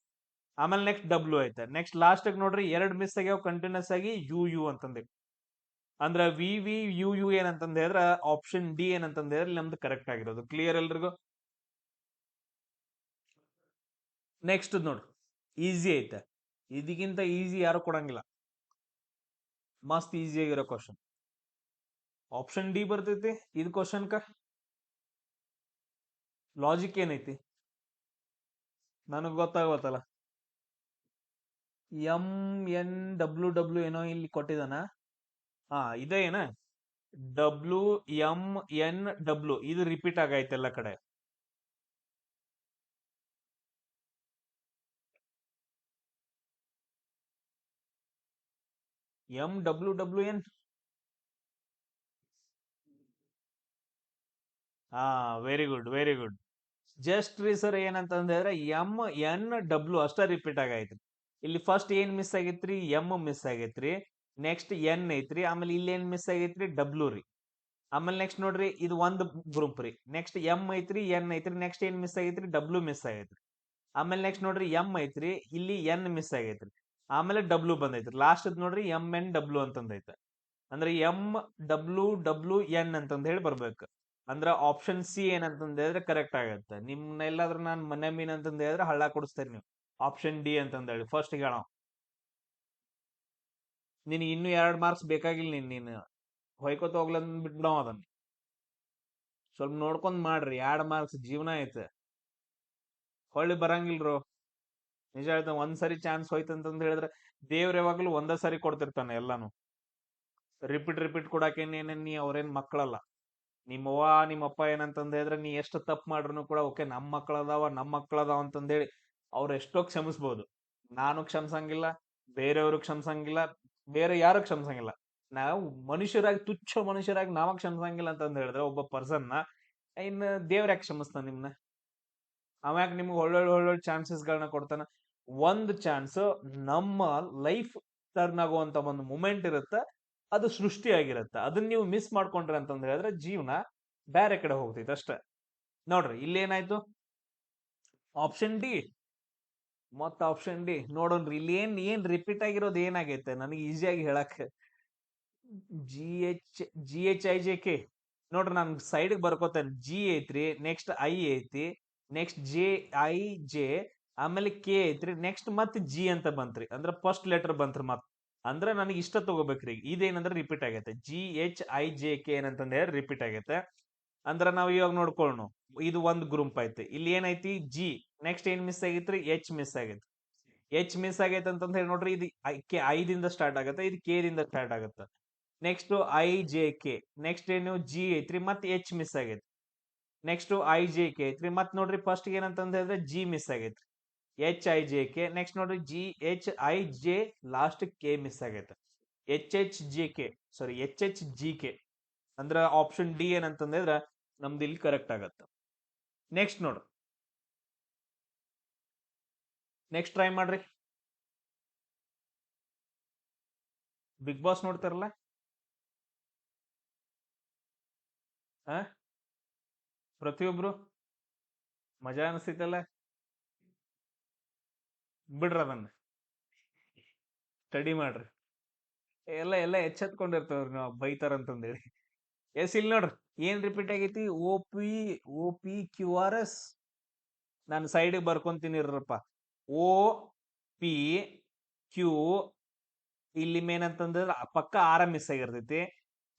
[SPEAKER 1] ಆಮೇಲೆ ನೆಕ್ಸ್ಟ್ ಡಬ್ಲ್ಯೂ ಐತೆ. ನೆಕ್ಸ್ಟ್ ಲಾಸ್ಟ್ ನೋಡ್ರಿ ಎರಡು ಮಿಸ್ ಆಗ್ಯಾವ ಕಂಟಿನ್ಯೂಸ್ ಆಗಿ ಯು ಯು ಅಂತಂದೆ. ಅಂದ್ರ ವಿ ವಿ ಯು ಯು ಏನಂತಂದ ಹೇಳಿದ್ರೆ ಆಪ್ಷನ್ ಡಿ ಏನಂತಂದ ಹೇಳಿದ್ರೆ ನಮ್ದು ಕರೆಕ್ಟ್ ಆಗಿರೋದು. ಕ್ಲಿಯರ್ ಎಲ್ರಿಗೂ? ನೆಕ್ಸ್ಟ್ ನೋಡ್ರಿ ಈಸಿ ಐತೆ. ಇದಕ್ಕಿಂತ ಈಸಿ ಯಾರು ಕೊಡಂಗಿಲ್ಲ. ಮಸ್ತ್ ಈಸಿ ಆಗಿರೋ ಕ್ವಶನ್ ಆಪ್ಷನ್ ಡಿ ಬರ್ತೈತಿ. ಇದು ಕ್ವಶನ್ ಕ? ಲಾಜಿಕ್ ಏನೈತಿ? ನನಗೆ ಗೊತ್ತಾಗತ್ತಲ್ಲ ಎಂ ಎನ್ ಡಬ್ಲ್ಯೂ ಡಬ್ಲ್ಯೂ ಏನೋ ಇಲ್ಲಿ ಕೊಟ್ಟಿದಾನ ಹಾ ಇದೇ ಏನ ಡಬ್ಲ್ಯೂ ಎಂ ಎನ್ ಡಬ್ಲ್ಯೂ ಇದು ರಿಪೀಟ್ ಆಗೈತೆ ಎಲ್ಲ ಕಡೆ. ಎಂ ಡಬ್ಲ್ಯೂ ಡಬ್ಲ್ಯೂ ಎನ್ ಹಾ very good very good just ರೀ ಸರ್ ಏನಂತಂದ್ರೆ ಎಂ ಎನ್ ಡಬ್ಲ್ಯೂ ಅಷ್ಟೇ ರಿಪೀಟ್ ಆಗೈತ್ರಿ ಇಲ್ಲಿ ಫಸ್ಟ್ ಏನ್ ಮಿಸ್ ಆಗೈತ್ರಿ? ಎಂ ಮಿಸ್ ಆಗೈತ್ರಿ. ನೆಕ್ಸ್ಟ್ ಎನ್ ಐತ್ರಿ, ಆಮೇಲೆ ಇಲ್ಲಿ ಏನ್ ಮಿಸ್ ಆಗೈತ್ರಿ? ಡಬ್ಲ್ಯೂ ರೀ. ಆಮೇಲೆ ನೆಕ್ಸ್ಟ್ ನೋಡ್ರಿ, ಇದು ಒಂದು ಗ್ರೂಪ್ ರೀ. ನೆಕ್ಸ್ಟ್ ಎಂ ಐತ್ರಿ ಎನ್ ಐತ್ರಿ ನೆಕ್ಸ್ಟ್ ಏನ್ ಮಿಸ್ ಆಗೈತ್ರಿ? ಡಬ್ಲ್ಯೂ ಮಿಸ್ ಆಗೈತ್ರಿ. ಆಮೇಲೆ ನೆಕ್ಸ್ಟ್ ನೋಡ್ರಿ ಎಂ ಐತ್ರಿ, ಇಲ್ಲಿ ಎನ್ ಮಿಸ್ ಆಗೈತ್ರಿ. ಆಮೇಲೆ ಡಬ್ಲ್ಯೂ ಬಂದೈತ್ರಿ. ಲಾಸ್ಟ್ ನೋಡ್ರಿ ಎಂ ಎನ್ ಡಬ್ಲ್ಯೂ ಅಂತಂದೈತೆ. ಅಂದ್ರೆ ಎಂ ಡಬ್ಲ್ಯೂ ಡಬ್ಲ್ಯೂ ಎನ್ ಅಂತಂದ ಹೇಳಿ ಬರ್ಬೇಕು. ಅಂದ್ರೆ ಆಪ್ಷನ್ ಸಿ ಏನಂತಂದ ಹೇಳಿದ್ರೆ ಕರೆಕ್ಟ್ ಆಗತ್ತೆ. ನಿಮ್ನೆಲ್ಲಾದ್ರೂ ನಾನು ಮನೆ ಮೀನ್ ಅಂತಂದ ಹೇಳಿದ್ರೆ ಹಳ್ಳ ಕೊಡಿಸ್ತೇನೆ ನೀವು. ಆಪ್ಷನ್ ಡಿ ಅಂತಂದೇಳಿ. ಫಸ್ಟ್ ಹೇಳ ನಿನಗೆ ಇನ್ನು ಎರಡು ಮಾರ್ಕ್ಸ್ ಬೇಕಾಗಿಲ್ಲ ನೀನು ನೀನು. ಹೊಯ್ಕೋತ ಹೋಗ್ಲಂದ್ ಬಿಟ್ಬಿಡವ ಅದನ್ನ. ಸ್ವಲ್ಪ ನೋಡ್ಕೊಂಡ್ ಮಾಡ್ರಿ, ಎರಡು ಮಾರ್ಕ್ಸ್ ಜೀವನ ಐತೆ. ಹೊಳ್ಳಿ ಬರಂಗಿಲ್ರು ನಿಜ ಹೇಳ್ತಾನೆ, ಒಂದ್ ಸರಿ ಚಾನ್ಸ್ ಹೋಯ್ತಂತಂದ್ ಹೇಳಿದ್ರೆ ದೇವ್ರ ಯಾವಾಗ್ಲೂ ಒಂದೇ ಸರಿ ಕೊಡ್ತಿರ್ತಾನೆ ಎಲ್ಲಾನು. ರಿಪೀಟ್ ರಿಪೀಟ್ ಕೊಡಾಕೇನೇನ ನೀ ಅವ್ರೇನ್ ಮಕ್ಕಳಲ್ಲ. ನಿಮ್ಮವ್ವ ನಿಮ್ಮಪ್ಪ ಏನಂತಂದ್ ಹೇಳಿದ್ರೆ ನೀ ಎಷ್ಟು ತಪ್ಪು ಮಾಡ್ರು ಕೂಡ ಓಕೆ ನಮ್ಮ ಮಕ್ಕಳದಾವ ನಮ್ಮ ಮಕ್ಕಳದಾವ ಅಂತಂದೇಳಿ ಅವ್ರು ಎಷ್ಟೋ ಕ್ಷಮಿಸ್ಬೋದು. ನಾನು ಕ್ಷಮಿಸಂಗಿಲ್ಲ, ಬೇರೆಯವರು ಕ್ಷಮಿಸಂಗಿಲ್ಲ ಬೇರೆ ಯಾರು ಕ್ಷಮಿಸಂಗಿಲ್ಲ. ನಾವು ಮನುಷ್ಯರಾಗಿ, ತುಚ್ಛ ಮನುಷ್ಯರಾಗಿ ನಾವ ಕ್ಷಮಿಸಂಗಿಲ್ಲ ಅಂತಂದ್ ಹೇಳಿದ್ರೆ ಒಬ್ಬ ಪರ್ಸನ್ನ ಇನ್ನು ದೇವ್ರ ಯಾಕೆ ಕ್ಷಮಿಸ್ತಾನ ನಿಮ್ನ? ಯಾಕೆ ನಿಮ್ಗೆ ಒಳ್ಳೊಳ್ಳೆ ಒಳ್ಳೊಳ್ಳೆ ಚಾನ್ಸಸ್ಗಳನ್ನ ಕೊಡ್ತಾನ? ಒಂದು ಚಾನ್ಸ್ ನಮ್ಮ ಲೈಫ್ ಟರ್ನ್ ಆಗುವಂತ ಒಂದು ಮೂಮೆಂಟ್ ಇರುತ್ತೆ. ಅದು ಸೃಷ್ಟಿ ಆಗಿರುತ್ತೆ ಅದನ್ನ ನೀವು ಮಿಸ್ ಮಾಡ್ಕೊಂಡ್ರಿ ಅಂತಂದ್ ಹೇಳಿದ್ರೆ ಜೀವನ ಬೇರೆ ಕಡೆ ಹೋಗ್ತೈತೆ ಅಷ್ಟೇ. ನೋಡ್ರಿ ಇಲ್ಲೇನಾಯ್ತು ಆಪ್ಷನ್ ಡಿ ಮತ್ತ ಆಪ್ಷನ್ ಡಿ ನೋಡೋಣ್ರಿ. ಇಲ್ಲಿ ಏನ್ ಏನ್ ರಿಪೀಟ್ ಆಗಿರೋದು ಏನಾಗೈತೆ? ನನಗೆ ಈಸಿಯಾಗಿ ಹೇಳಕ್. G H G H I J K ನೋಡ್ರಿ, ನಾನು ಸೈಡ್ ಬರ್ಕೋತೇನೆ. ಜಿ ಐತ್ರಿ ನೆಕ್ಸ್ಟ್ ಐ ಐತಿ ನೆಕ್ಸ್ಟ್ ಜೆ ಐ ಜೆ ಆಮೇಲೆ ಕೆ ಐತ್ರಿ ನೆಕ್ಸ್ಟ್ ಮತ್ತೆ ಜಿ ಅಂತ ಬಂತ್ರಿ. ಅಂದ್ರೆ ಫಸ್ಟ್ ಲೆಟರ್ ಬಂತ್ರಿ ಮತ್ ಅಂದ್ರೆ ನನಗೆ ಇಷ್ಟ ತಗೋಬೇಕ್ರಿ. ಇದೇನಂದ್ರೆ ರಿಪೀಟ್ ಆಗೈತೆ. G H I J K ಏನಂತಂದ್ರೆ ರಿಪೀಟ್ ಆಗೈತೆ. ಅಂದ್ರೆ ನಾವು ಇವಾಗ ನೋಡ್ಕೊಳ್ಳೋಣ ಇದು ಒಂದು ಗ್ರೂಪ್ ಐತಿ. ಇಲ್ಲಿ ಏನೈತಿ? ಜಿ ನೆಕ್ಸ್ಟ್ ಏನ್ ಮಿಸ್ ಆಗೈತ್ರಿ? ಎಚ್ ಮಿಸ್ ಆಗೈತಿ ಎಚ್ ಮಿಸ್ ಆಗೈತೆ ಅಂತಂದ್ ಹೇಳಿ ನೋಡ್ರಿ, ಇದು ಕೆ ಐದಿಂದ ಸ್ಟಾರ್ಟ್ ಆಗುತ್ತೆ, ಇದು ಕೆ ದಿಂದ ಸ್ಟಾರ್ಟ್ ಆಗುತ್ತೆ. Next I J K next ಏನು? ಜಿ ಐತ್ರಿ, ಮತ್ತೆ ಎಚ್ ಮಿಸ್ ಆಗೈತಿ. ನೆಕ್ಸ್ಟ್ ಐ ಜೆ ಕೆ ಐತ್ರಿ ಮತ್ ನೋಡ್ರಿ ಫಸ್ಟ್ ಏನಂತಂದ್ ಹೇಳಿದ್ರೆ ಜಿ ಮಿಸ್ ಆಗೈತ್ರಿ. H I J K next ನೋಡ್ರಿ G H I J last K miss ಆಗೈತೆ. H H J K sorry H H G K ಅಂದ್ರ ಆಪ್ಷನ್ ಡಿ ಏನಂತಂದ್ರೆ ನಮ್ದು ಇಲ್ಲಿ ಕರೆಕ್ಟ್ ಆಗತ್ತೆ. ನೆಕ್ಸ್ಟ್ ನೋಡ್ರಿ ನೆಕ್ಸ್ಟ್ ಟ್ರೈ ಮಾಡ್ರಿ. ಬಿಗ್ ಬಾಸ್ ನೋಡ್ತಾರಲ್ಲ? ಹಾ? ಪ್ರತಿಯೊಬ್ರು? ಮಜಾ ಅನಿಸ್ತೈತಲ್ಲ ಬಿಡ್ರ ಅದನ್ನ. ಸ್ಟಡಿ ಮಾಡ್ರಿ. ಎಲ್ಲ ಎಲ್ಲ ಎಚ್ಚೆತ್ಕೊಂಡಿರ್ತವ್ರಿ ನಾವು ಬೈತಾರ ಅಂತಂದೇಳಿ ಎಸ್ ಇಲ್ಲಿ ನೋಡ್ರಿ, ಏನ್ ರಿಪೀಟ್ ಆಗೈತಿ? O P O P Q R S ನಾನು ಸೈಡಿಗೆ ಬರ್ಕೊಂತೀನಿ ಇರ್ರಪ್ಪ ಓ ಪಿ ಕ್ಯೂ ಇಲ್ಲಿ ಮೇನಂತಂದ್ರೆ ಪಕ್ಕ ಆರ ಮಿಸ್ ಆಗಿರ್ತೈತಿ.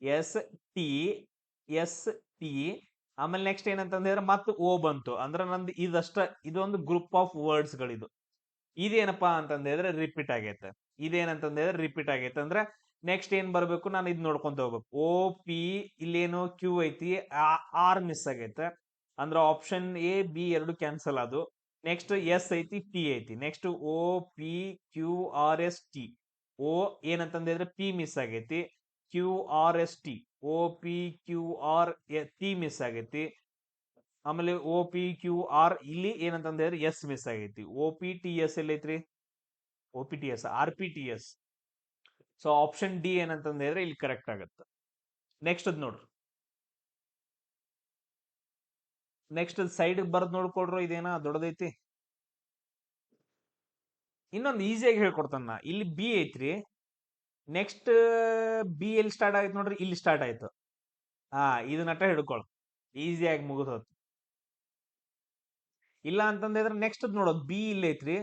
[SPEAKER 1] ಎಸ್ ಟಿ ಎಸ್ ಟಿ ಆಮೇಲೆ ನೆಕ್ಸ್ಟ್ ಏನಂತಂದ್ರೆ ಮತ್ತೆ ಓ ಬಂತು. ಅಂದ್ರೆ ನಂದು ಇದಷ್ಟ, ಇದೊಂದು ಗ್ರೂಪ್ ಆಫ್ ವರ್ಡ್ಸ್ ಗಳಿದು. ಇದೇನಪ್ಪಾ ಅಂತಂದ್ರೆ ರಿಪೀಟ್ ಆಗೈತೆ. ಇದೇನಂತಂದ್ರೆ ರಿಪೀಟ್ ಆಗೈತೆ ಅಂದ್ರೆ ನೆಕ್ಸ್ಟ್ ಏನ್ ಬರಬೇಕು? ನಾನು ಇದ್ ನೋಡ್ಕೊಂತ ಹೋಗ್ಬೇಕು. ಓ ಪಿ ಇಲ್ಲೇನು ಕ್ಯೂ ಐತಿ ಆರ್ ಮಿಸ್ ಆಗೈತೆ. ಅಂದ್ರೆ ಆಪ್ಷನ್ ಎ ಬಿ ಎರಡು ಕ್ಯಾನ್ಸಲ್ ಅದು ನೆಕ್ಸ್ಟ್ ಎಸ್ ಐತಿ ಟಿ ಐತಿ. Next O P Q R S T O ಏನಂತಂದ್ರೆ ಪಿ ಮಿಸ್ ಆಗೈತಿ. Q R S T O P Q R T miss ಆಗೈತಿ. ಆಮೇಲೆ ಓ ಪಿ ಕ್ಯೂ ಆರ್ ಇಲ್ಲಿ ಏನಂತಂದ್ರೆ ಎಸ್ ಮಿಸ್ ಆಗೈತಿ. O P T S ಎಲ್ಲೈತ್ರಿ? O P T S R P T S so option D ಏನಂತಂದ್ರೆ ಇಲ್ಲಿ correct ಆಗುತ್ತೆ. Next ಅದ್ ನೋಡ್ರಿ. ನೆಕ್ಸ್ಟ್ ಸೈಡ್ ಬರ್ದ್ ನೋಡ್ಕೊಡ್ರು ಇದೇನ ದೊಡ್ಡದೈತಿ. ಇನ್ನೊಂದು ಈಸಿಯಾಗಿ ಹೇಳ್ಕೊಡ್ತಾನ. ಇಲ್ಲಿ ಬಿ ಐತ್ರಿ. ನೆಕ್ಸ್ಟ್ ಬಿ ಎಲ್ಲಿ ಸ್ಟಾರ್ಟ್ ಆಯ್ತು ನೋಡ್ರಿ, ಇಲ್ಲಿ ಸ್ಟಾರ್ಟ್ ಆಯ್ತು. ಹಾ ಇದನ್ನಟ ಹಿಡ್ಕೊಳ್. ಈಸಿಯಾಗಿ ಮುಗಿದ್ ಹೋತು. ಇಲ್ಲ ಅಂತಂದ್ರೆ ನೆಕ್ಸ್ಟ್ ನೋಡೋದು. ಬಿ ಇಲ್ಲಿ ಐತ್ರಿ.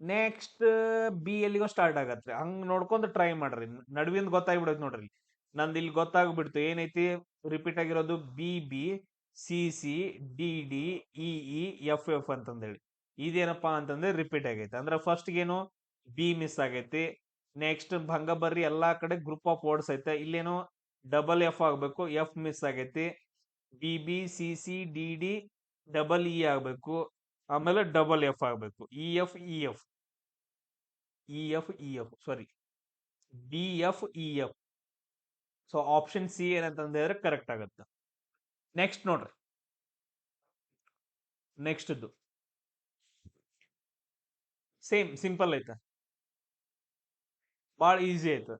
[SPEAKER 1] ನೆಕ್ಸ್ಟ್ ಬಿ ಎಲ್ಲಿಗೋ ಸ್ಟಾರ್ಟ್ ಆಗತ್ತೆ. ಹಂಗ್ ನೋಡ್ಕೊಂಡು ಟ್ರೈ ಮಾಡ್ರಿ. ನಡುವಿಂದ ಗೊತ್ತಾಗ್ಬಿಡುತ್ತೆ ನೋಡ್ರಿ. ನಂದು ಇಲ್ಲಿ ಗೊತ್ತಾಗ್ಬಿಡ್ತು. ಏನೈತಿ? ರಿಪೀಟ್ ಆಗಿರೋದು B B C C D D E E F F ಅಂತಂದೇಳಿ. ಇದೇನಪ್ಪಾ ಅಂತಂದ್ರೆ ರಿಪೀಟ್ ಆಗೈತೆ. ಅಂದ್ರೆ ಫಸ್ಟ್ ಏನು ಬಿ ಮಿಸ್ ಆಗೈತಿ. ನೆಕ್ಸ್ಟ್ ಭಂಗ ಬರ್ರಿ. ಎಲ್ಲಾ ಕಡೆ ಗ್ರೂಪ್ ಆಫ್ ವರ್ಡ್ಸ್ ಐತೆ. ಇಲ್ಲೇನು ಡಬಲ್ ಎಫ್ ಆಗ್ಬೇಕು. ಎಫ್ ಮಿಸ್ ಆಗೈತಿ. B B C C D D double E ಆಗ್ಬೇಕು. ಆಮೇಲೆ ಡಬಲ್ ಎಫ್ ಆಗಬೇಕು. E F E F E F E F sorry B F E F so option C ಏನಂತಂದ್ರೆ correct ಆಗುತ್ತೆ. Next ನೋಡ್ರಿ. Next same simple ಐತೆ. ಭಾಳ easy ಐತೆ.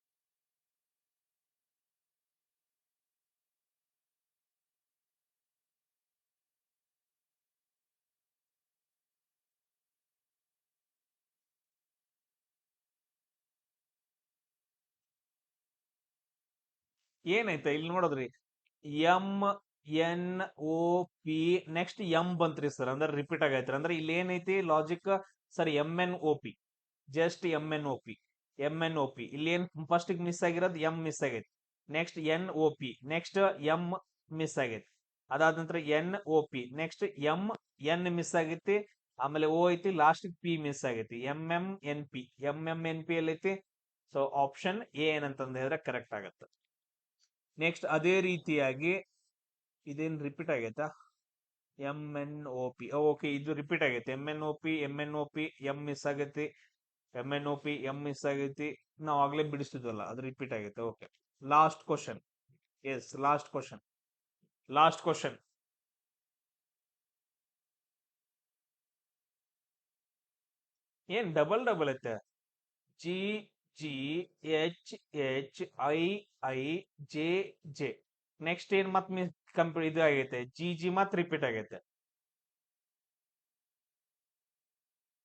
[SPEAKER 1] ಏನೈತೆ ಇಲ್ಲಿ ನೋಡೋದ್ರಿ. M N O P next M ಬಂತ್ರಿ sir, ಅಂದ್ರೆ ರಿಪೀಟ್ ಆಗೈತ್ರಿ. ಅಂದ್ರೆ ಇಲ್ಲಿ ಏನೈತಿ? Logic sir M N O P just M N O P M N O P ಇಲ್ಲಿ ಏನ್ ಫಸ್ಟ್ ಮಿಸ್ ಆಗಿರೋದು? ಎಂ ಮಿಸ್ ಆಗೈತಿ. Next N O P next M miss ಆಗೈತಿ. ಅದಾದ ನಂತರ N O P next M N miss ಆಗೈತಿ. ಆಮೇಲೆ O ಐತಿ ಲಾಸ್ಟ್ ಪಿ ಮಿಸ್ ಆಗೈತಿ. M M N P M M N P ಅಲ್ಲಿ ಐತಿ ಸೊ ಆಪ್ಷನ್ ಎ ಏನಂತಂದ ಹೇಳಿದ್ರೆ ಕರೆಕ್ಟ್ ಆಗತ್ತೆ. ನೆಕ್ಸ್ಟ್ ಅದೇ ರೀತಿಯಾಗಿ ಇದೇನ್ ರಿಪೀಟ್ ಆಗೈತಾ? M N O P okay ಇದು ರಿಪೀಟ್ ಆಗೈತೆ. M N O P M N O P M miss ಆಗೈತಿ. M N O P M miss ಆಗೈತಿ. ನಾವು ಆಗ್ಲೇ ಬಿಡಿಸ್ತಿದ್ವಲ್ಲ, ಅದು ರಿಪೀಟ್ ಆಗೈತೆ. Okay last question S last question last question ಏನ್ ಡಬಲ್ ಡಬಲ್ ಐತೆ? G G H H I I J J next ಏನ್ ಮತ್ ಮಿಸ್ ಕಂಪ್ಲೀಟ್ ಇದು ಆಗೈತೆ. ಜಿ ಜಿ ಮತ್ ರಿಪೀಟ್ ಆಗೈತೆ.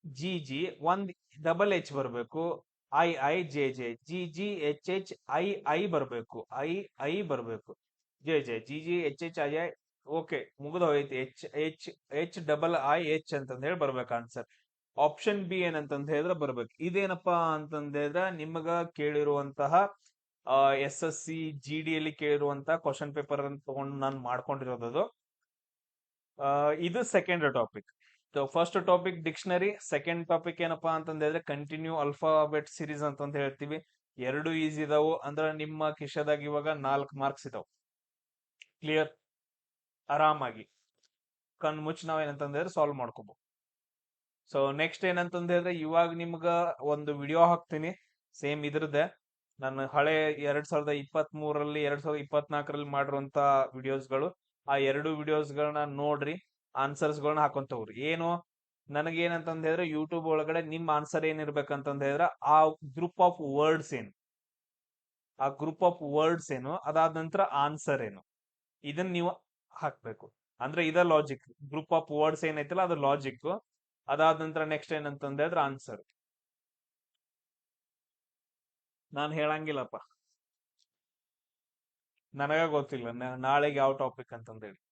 [SPEAKER 1] ಜಿ ಜಿ ಒಂದ್ ಡಬಲ್ ಎಚ್ ಬರಬೇಕು. I I J J G G H H I I ಬರಬೇಕು. ಐ ಐ ಬರಬೇಕು. J J G G H H I I okay ಮುಗಿದ ಹೋಯ್ತು H H H double I H ಅಂತಂದ್ ಹೇಳಿ ಬರ್ಬೇಕು answer option B ಏನಂತಂದ್ ಹೇಳಿದ್ರೆ ಬರ್ಬೇಕು. ಇದೇನಪ್ಪಾ ಅಂತಂದ ಹೇಳಿದ್ರೆ ನಿಮಗ ಕೇಳಿರುವಂತಹ S S C G D ಅಲ್ಲಿ ಕೇಳಿರುವಂತಹ ಕ್ವಶನ್ ಪೇಪರ್ ಅನ್ನು ತಗೊಂಡು ನಾನು ಮಾಡ್ಕೊಂಡಿರೋದು ಇದು second topic first topic dictionary second topic ಏನಪ್ಪಾ ಅಂತಂದ ಹೇಳಿದ್ರೆ ಕಂಟಿನ್ಯೂ ಅಲ್ಫಾಬೆಟ್ ಸಿರೀಸ್ ಅಂತ ಹೇಳ್ತೀವಿ. ಎರಡು ಈಸಿ ಇದಾವು. ಅಂದ್ರೆ ನಿಮ್ಮ ಕಿಶದಾಗ ಇವಾಗ ನಾಲ್ಕು ಮಾರ್ಕ್ಸ್ ಇದಾವೆ. ಕ್ಲಿಯರ್ ಆರಾಮಾಗಿ. ಕಣ್ ಮುಚ್ಚಿ ನಾವ್ ಏನಂತಂದ್ ಹೇಳಿದ್ರೆ ಸಾಲ್ವ್ ಮಾಡ್ಕೋಬಹುದು ಸೊ ನೆಕ್ಸ್ಟ್ ಏನಂತಂದ ಹೇಳಿದ್ರೆ, ಇವಾಗ ನಿಮ್ಗ ಒಂದು ವಿಡಿಯೋ ಹಾಕ್ತೀನಿ. ಸೇಮ್ ಇದ್ರದ ನಾನು ಹಳೆ ಎರಡ್ ಸಾವಿರದ ಇಪ್ಪತ್ತ್ ಮೂರಲ್ಲಿ ಎರಡ್ ಸಾವಿರದ ಇಪ್ಪತ್ನಾಲ್ಕರಲ್ಲಿ ಮಾಡಿರುವಂತ ವಿಡಿಯೋಸ್ಗಳು ಆ ಎರಡು ವಿಡಿಯೋಸ್ಗಳನ್ನ ನೋಡ್ರಿ ಆನ್ಸರ್ಸ್ ಗಳನ್ನ ಹಾಕೊಂತ ಹೋಗ್ರಿ. ಏನು? ನನಗೇನಂತಂದ ಹೇಳಿದ್ರೆ ಯೂಟ್ಯೂಬ್ ಒಳಗಡೆ ನಿಮ್ ಆನ್ಸರ್ ಏನಿರ್ಬೇಕಂತಂದ ಹೇಳಿದ್ರೆ, ಆ ಗ್ರೂಪ್ ಆಫ್ ವರ್ಡ್ಸ್ ಏನು? ಆ ಗ್ರೂಪ್ ಆಫ್ ವರ್ಡ್ಸ್ ಏನು? ಅದಾದ ನಂತರ ಆನ್ಸರ್ ಏನು? ಇದನ್ನ ನೀವು ಹಾಕ್ಬೇಕು. ಅಂದ್ರೆ ಇದ ಲಾಜಿಕ್ ಗ್ರೂಪ್ ಆಫ್ ವರ್ಡ್ಸ್ ಏನೈತಲ್ಲ ಅದು ಲಾಜಿಕ್ ಅದಾದ ನಂತರ ನೆಕ್ಸ್ಟ್ ಏನಂತಂದೆ ಅದ್ರ ಆನ್ಸರ್ ನಾನು ಹೇಳಂಗಿಲ್ಲಪ್ಪ. ನನಗ ಗೊತ್ತಿಲ್ಲ ನಾಳೆಗೆ ಯಾವ ಟಾಪಿಕ್ ಅಂತಂದೇಳಿ.